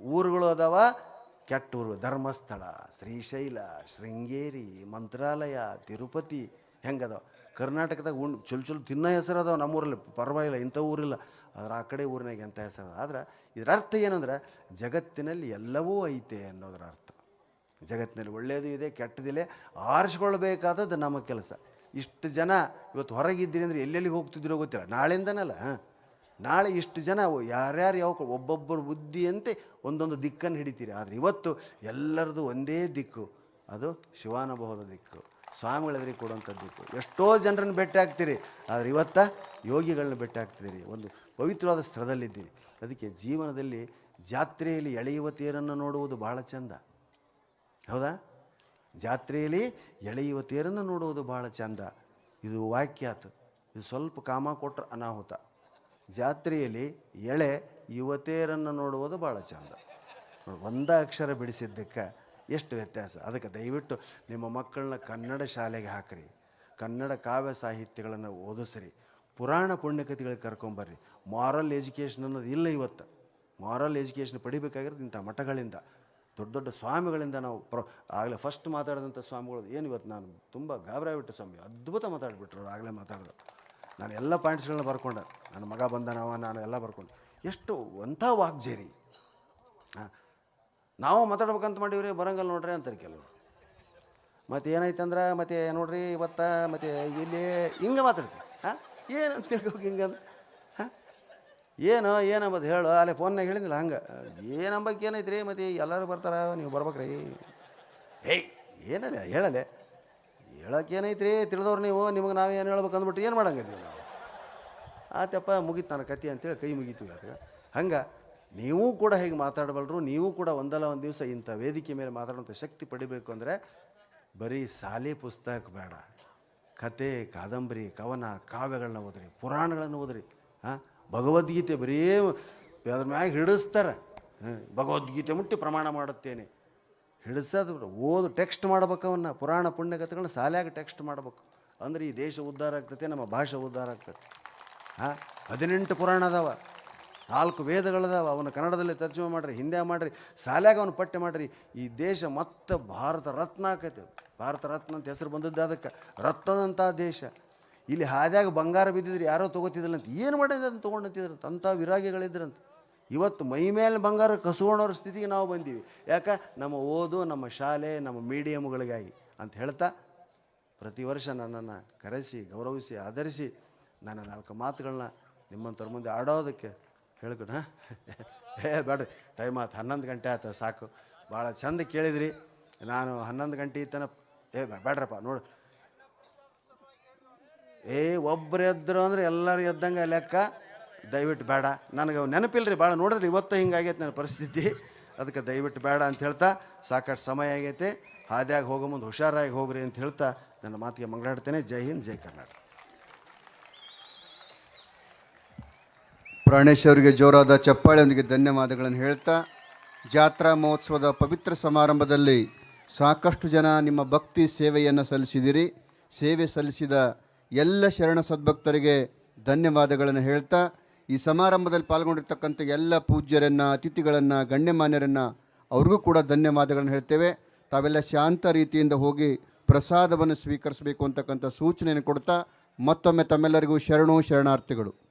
ಊರುಗಳು ಅದಾವ ಕೆಟ್ಟ ಊರು ಧರ್ಮಸ್ಥಳ, ಶ್ರೀಶೈಲ, ಶೃಂಗೇರಿ, ಮಂತ್ರಾಲಯ, ತಿರುಪತಿ ಹೆಂಗದಾವ? ಕರ್ನಾಟಕದಾಗ ಉಂಡು ಚುಲ್ ಚುಲ್ ತಿನ್ನೋ ಹೆಸರು ಅದಾವ ನಮ್ಮೂರಲ್ಲಿ. ಪರವಾಗಿಲ್ಲ, ಇಂಥ ಊರಿಲ್ಲ. ಆದ್ರೆ ಆ ಕಡೆ ಊರಿನಾಗೆ ಎಂಥ ಹೆಸರು ಆದ್ರೆ ಇದರ ಅರ್ಥ ಏನಂದ್ರೆ ಜಗತ್ತಿನಲ್ಲಿ ಎಲ್ಲವೂ ಐತೆ ಅನ್ನೋದರ ಅರ್ಥ ಜಗತ್ತಿನಲ್ಲಿ ಒಳ್ಳೆಯದು ಇದೆ, ಕೆಟ್ಟದಿಲ್ಲ, ಆರಿಸ್ಕೊಳ್ಬೇಕಾದದ್ದು ನಮ್ಮ ಕೆಲಸ. ಇಷ್ಟು ಜನ ಇವತ್ತು ಹೊರಗಿದ್ದೀರಿ ಅಂದರೆ ಎಲ್ಲೆಲ್ಲಿಗೆ ಹೋಗ್ತಿದ್ದೀರೋ ಗೊತ್ತಿಲ್ಲ. ನಾಳೆಯಿಂದನಲ್ಲ ನಾಳೆ ಇಷ್ಟು ಜನ ಯಾರ್ಯಾರು ಯಾವ ಒಬ್ಬೊಬ್ಬರು ಬುದ್ಧಿಯಂತೆ ಒಂದೊಂದು ದಿಕ್ಕನ್ನು ಹಿಡಿತೀರಿ. ಆದರೆ ಇವತ್ತು ಎಲ್ಲರದು ಒಂದೇ ದಿಕ್ಕು. ಅದು ಶಿವಾನುಭವದ ದಿಕ್ಕು ಸ್ವಾಮಿಗಳಿಗೆ ಕೊಡುವಂಥ ದಿಕ್ಕು. ಎಷ್ಟೋ ಜನರನ್ನು ಭೇಟಿ ಆಗ್ತೀರಿ, ಆದರೆ ಇವತ್ತ ಯೋಗಿಗಳನ್ನ ಭೇಟಿ ಆಗ್ತಿದ್ದೀರಿ. ಒಂದು ಪವಿತ್ರವಾದ ಸ್ಥಳದಲ್ಲಿದ್ದೀರಿ. ಅದಕ್ಕೆ ಜೀವನದಲ್ಲಿ ಜಾತ್ರೆಯಲ್ಲಿ ಎಳೆಯುವ ತೇರನ್ನು ನೋಡುವುದು ಬಹಳ ಚಂದ. ಹೌದಾ? ಜಾತ್ರೆಯಲ್ಲಿ ಎಳೆಯುವ ತೇರನ್ನು ನೋಡುವುದು ಭಾಳ ಚಂದ. ಇದು ವಾಕ್ಯಾತ್. ಇದು ಸ್ವಲ್ಪ ಕಾಮ ಕೊಟ್ಟರೆ ಅನಾಹುತ. ಜಾತ್ರೆಯಲ್ಲಿ ಎಳೆ ಯುವತಿಯರನ್ನು ನೋಡುವುದು ಭಾಳ ಚಂದ. ಒಂದ ಅಕ್ಷರ ಬಿಡಿಸಿದ್ದಕ್ಕೆ ಎಷ್ಟು ವ್ಯತ್ಯಾಸ. ಅದಕ್ಕೆ ದಯವಿಟ್ಟು ನಿಮ್ಮ ಮಕ್ಕಳನ್ನ ಕನ್ನಡ ಶಾಲೆಗೆ ಹಾಕಿರಿ. ಕನ್ನಡ ಕಾವ್ಯ ಸಾಹಿತ್ಯಗಳನ್ನು ಓದಿಸ್ರಿ. ಪುರಾಣ ಪುಣ್ಯಕಥೆಗಳಿಗೆ ಕರ್ಕೊಂಬರ್ರಿ. ಮಾರಲ್ ಎಜುಕೇಷನ್ ಅನ್ನೋದು ಇಲ್ಲ ಇವತ್ತು. ಮಾರಲ್ ಎಜುಕೇಷನ್ ಪಡಿಬೇಕಾಗಿರೋದು ಇಂಥ ಮಠಗಳಿಂದ. ದೊಡ್ಡ ದೊಡ್ಡ ಸ್ವಾಮಿಗಳಿಂದ ನಾವು ಪ್ರ, ಆಗಲೇ ಫಸ್ಟ್ ಮಾತಾಡಿದಂಥ ಸ್ವಾಮಿಗಳು ಏನು ಇವತ್ತು ನಾನು ತುಂಬ ಗಾಬರಾಗ್ಬಿಟ್ಟೆ ಸ್ವಾಮಿ. ಅದ್ಭುತ ಮಾತಾಡಿಬಿಟ್ರು ಅವ್ರು ಆಗಲೇ ಮಾತಾಡಿದ್ರು ನಾನು ಎಲ್ಲ ಪಾಯಿಂಟ್ಸ್ಗಳನ್ನ ಬರ್ಕೊಂಡೆ. ನನ್ನ ಮಗ ಬಂದನವ, ನಾನು ಎಲ್ಲ ಬರ್ಕೊಂಡೆ. ಎಷ್ಟು ಅಂಥ ವಾಗ್ಜೇರಿ ಹಾಂ. ನಾವು ಮಾತಾಡ್ಬೇಕಂತ ಮಾಡಿವ್ರಿ ಬರಂಗಲ್ಲ ನೋಡ್ರಿ ಅಂತಾರೆ ಕೆಲವರು. ಮತ್ತು ಏನಾಯ್ತಂದ್ರೆ ಮತ್ತೆ ನೋಡ್ರಿ ಇವತ್ತ, ಮತ್ತೆ ಇಲ್ಲಿ ಹಿಂಗೆ ಮಾತಾಡ್ತೀವಿ. ಹಾಂ? ಏನು ಅಂತ ಹಿಂಗೆ ಏನು ಏನಂಬದು ಹೇಳು. ಅಲ್ಲೇ ಫೋನ್ನಾಗ ಹೇಳಿದಿಲ್ಲ ಹಂಗೆ. ಏನಂಬಕ್ಕೆ ರೀ ಮತ್ತೆ ಎಲ್ಲರೂ ಬರ್ತಾರ, ನೀವು ಬರ್ಬೇಕ್ರಿ. ಏಯ್ ಏನಲ್ಲ ಹೇಳಲೆ ಹೇಳಕ್ಕೆ ರೀ ತಿಳಿದವ್ರು ನೀವು, ನಿಮಗೆ ನಾವು ಏನು ಹೇಳ್ಬೇಕು ಅಂದ್ಬಿಟ್ಟು ಏನು ಮಾಡಂಗಿದ್ದೀವಿ ನಾವು? ಆತಪ್ಪ ಮುಗೀತು ನನ್ನ ಕತಿ ಅಂತೇಳಿ ಕೈ ಮುಗೀತು ಇವತ್ತು ಹಂಗೆ, ನೀವು ಕೂಡ ಹೇಗೆ ಮಾತಾಡಬಲ್ರು, ನೀವು ಕೂಡ ಒಂದಲ್ಲ ಒಂದು ದಿವಸ ಇಂಥ ವೇದಿಕೆ ಮೇಲೆ ಮಾತಾಡುವಂಥ ಶಕ್ತಿ ಪಡಿಬೇಕು ಅಂದರೆ ಬರೀ ಶಾಲೆ ಪುಸ್ತಕ ಬೇಡ. ಕತೆ ಕಾದಂಬರಿ, ಕವನ ಕಾವ್ಯಗಳನ್ನ ಓದ್ರಿ ಪುರಾಣಗಳನ್ನು ಓದ್ರಿ, ಹಾಂ? ಭಗವದ್ಗೀತೆ ಬರೀ ಅದ್ರ ಮ್ಯಾಗ ಹಿಡಿಸ್ತಾರೆ. ಭಗವದ್ಗೀತೆ ಮುಟ್ಟಿ ಪ್ರಮಾಣ ಮಾಡುತ್ತೇನೆ. ಹಿಡಿಸೋದು. ಓದು, ಟೆಕ್ಸ್ಟ್ ಮಾಡ್ಬೇಕು ಅವನ್ನ ಪುರಾಣ ಪುಣ್ಯಕಥೆಗಳನ್ನ ಶಾಲ್ಯಾಗ ಟೆಕ್ಸ್ಟ್ ಮಾಡ್ಬೇಕು. ಅಂದ್ರೆ ಈ ದೇಶ ಉದ್ಧಾರ ಆಗ್ತೈತೆ, ನಮ್ಮ ಭಾಷೆ ಉದ್ಧಾರ ಆಗ್ತೈತೆ. ಹಾಂ, ಹದಿನೆಂಟು ಪುರಾಣ ಅದಾವ, ನಾಲ್ಕು ವೇದಗಳದಾವ ಅವನ ಕನ್ನಡದಲ್ಲಿ ತರ್ಜುಮೆ ಮಾಡಿರಿ, ಹಿಂದೆ ಮಾಡಿರಿ ಶಾಲ್ಯಾಗ ಅವನು ಪಠ್ಯ ಮಾಡಿರಿ. ಈ ದೇಶ ಮತ್ತೆ ಭಾರತ ರತ್ನ ಆಕೈತೆ. ಭಾರತ ರತ್ನ ಅಂತ ಹೆಸರು ಬಂದದ್ದು ಅದಕ್ಕೆ. ರತ್ನದಂಥ ದೇಶ. ಇಲ್ಲಿ ಹಾದ್ಯಾಗ ಬಂಗಾರ ಬಿದ್ದಿದ್ರೆ ಯಾರೋ ಅಂತ ಏನು ಮಾಡಿದ್ರೆ ತೊಗೊಂಡಂತಿದ್ರಂತ ಅಂಥ ವಿರಾಗಿಗಳಿದ್ರಂತ. ಇವತ್ತು ಮೈ ಮೇಲೆ ಬಂಗಾರ ಕಸ್ಕೊಂಡವ್ರ ಸ್ಥಿತಿಗೆ ನಾವು ಬಂದೀವಿ. ಯಾಕೆ? ನಮ್ಮ ಓದು, ನಮ್ಮ ಶಾಲೆ, ನಮ್ಮ ಮೀಡಿಯಮ್ಗಳಿಗಾಗಿ ಅಂತ ಹೇಳ್ತಾ ಪ್ರತಿ ವರ್ಷ ನನ್ನನ್ನು ಕರೆಸಿ, ಗೌರವಿಸಿ, ಆಧರಿಸಿ ನನ್ನ ನಾಲ್ಕು ಮಾತುಗಳನ್ನ ನಿಮ್ಮಂಥವ್ರ ಮುಂದೆ ಆಡೋದಕ್ಕೆ ಹೇಳ್ಕೊಣ ಏ, ಬೇಡ್ರಿ, ಟೈಮ್ ಆಯ್ತು ಹನ್ನೊಂದು ಗಂಟೆ ಆಯ್ತು ಸಾಕು. ಭಾಳ ಚಂದ ಕೇಳಿದ್ರಿ. ನಾನು ಹನ್ನೊಂದು ಗಂಟೆ ಇತ್ತನ ಏ ಬೇಡ್ರಪ್ಪ, ನೋಡು ಏ ಒಬ್ಬರು ಎದ್ರು ಅಂದ್ರೆ ಎಲ್ಲರೂ ಎದ್ದಂಗೆ ಲೆಕ್ಕ. ದಯವಿಟ್ಟು ಬೇಡ. ನನಗೆ ನೆನಪಿಲ್ಲ ರೀ ಭಾಳ ನೋಡಿದ್ರೆ ಇವತ್ತು ಹಿಂಗಾಗೈತೆ ನನ್ನ ಪರಿಸ್ಥಿತಿ. ಅದಕ್ಕೆ ದಯವಿಟ್ಟು ಬೇಡ ಅಂತ ಹೇಳ್ತಾ, ಸಾಕಷ್ಟು ಸಮಯ ಆಗೈತೆ. ಹಾದ್ಯಾಗ ಹೋಗೋ ಮುಂದೆ ಹುಷಾರಾಗಿ ಹೋಗ್ರಿ ಅಂತ ಹೇಳ್ತಾ, ನನ್ನ ಮಾತಿಗೆ ಮಂಗಳಾಡ್ತೇನೆ. ಜೈ ಹಿಂದ್, ಜೈ ಕರ್ನಾಟಕ. ಪ್ರಾಣೇಶ್ ಅವರಿಗೆ ಜೋರಾದ ಚಪ್ಪಾಳೆಯೊಂದಿಗೆ ಧನ್ಯವಾದಗಳನ್ನು ಹೇಳ್ತಾ, ಜಾತ್ರಾ ಮಹೋತ್ಸವದ ಪವಿತ್ರ ಸಮಾರಂಭದಲ್ಲಿ ಸಾಕಷ್ಟು ಜನ ನಿಮ್ಮ ಭಕ್ತಿ ಸೇವೆಯನ್ನು ಸಲ್ಲಿಸಿದಿರಿ. ಸೇವೆ ಸಲ್ಲಿಸಿದ ಎಲ್ಲ ಶರಣ ಸದ್ಭಕ್ತರಿಗೆ ಧನ್ಯವಾದಗಳನ್ನು ಹೇಳ್ತಾ ಈ ಸಮಾರಂಭದಲ್ಲಿ ಪಾಲ್ಗೊಂಡಿರ್ತಕ್ಕಂಥ ಎಲ್ಲ ಪೂಜ್ಯರನ್ನು, ಅತಿಥಿಗಳನ್ನು, ಗಣ್ಯಮಾನ್ಯರನ್ನು ಅವ್ರಿಗೂ ಕೂಡ ಧನ್ಯವಾದಗಳನ್ನು ಹೇಳ್ತೇವೆ. ತಾವೆಲ್ಲ ಶಾಂತ ರೀತಿಯಿಂದ ಹೋಗಿ ಪ್ರಸಾದವನ್ನು ಸ್ವೀಕರಿಸಬೇಕು ಅಂತಕ್ಕಂಥ ಸೂಚನೆಯನ್ನು ಕೊಡ್ತಾ ಮತ್ತೊಮ್ಮೆ ತಮ್ಮೆಲ್ಲರಿಗೂ ಶರಣು ಶರಣಾರ್ಥಿಗಳು.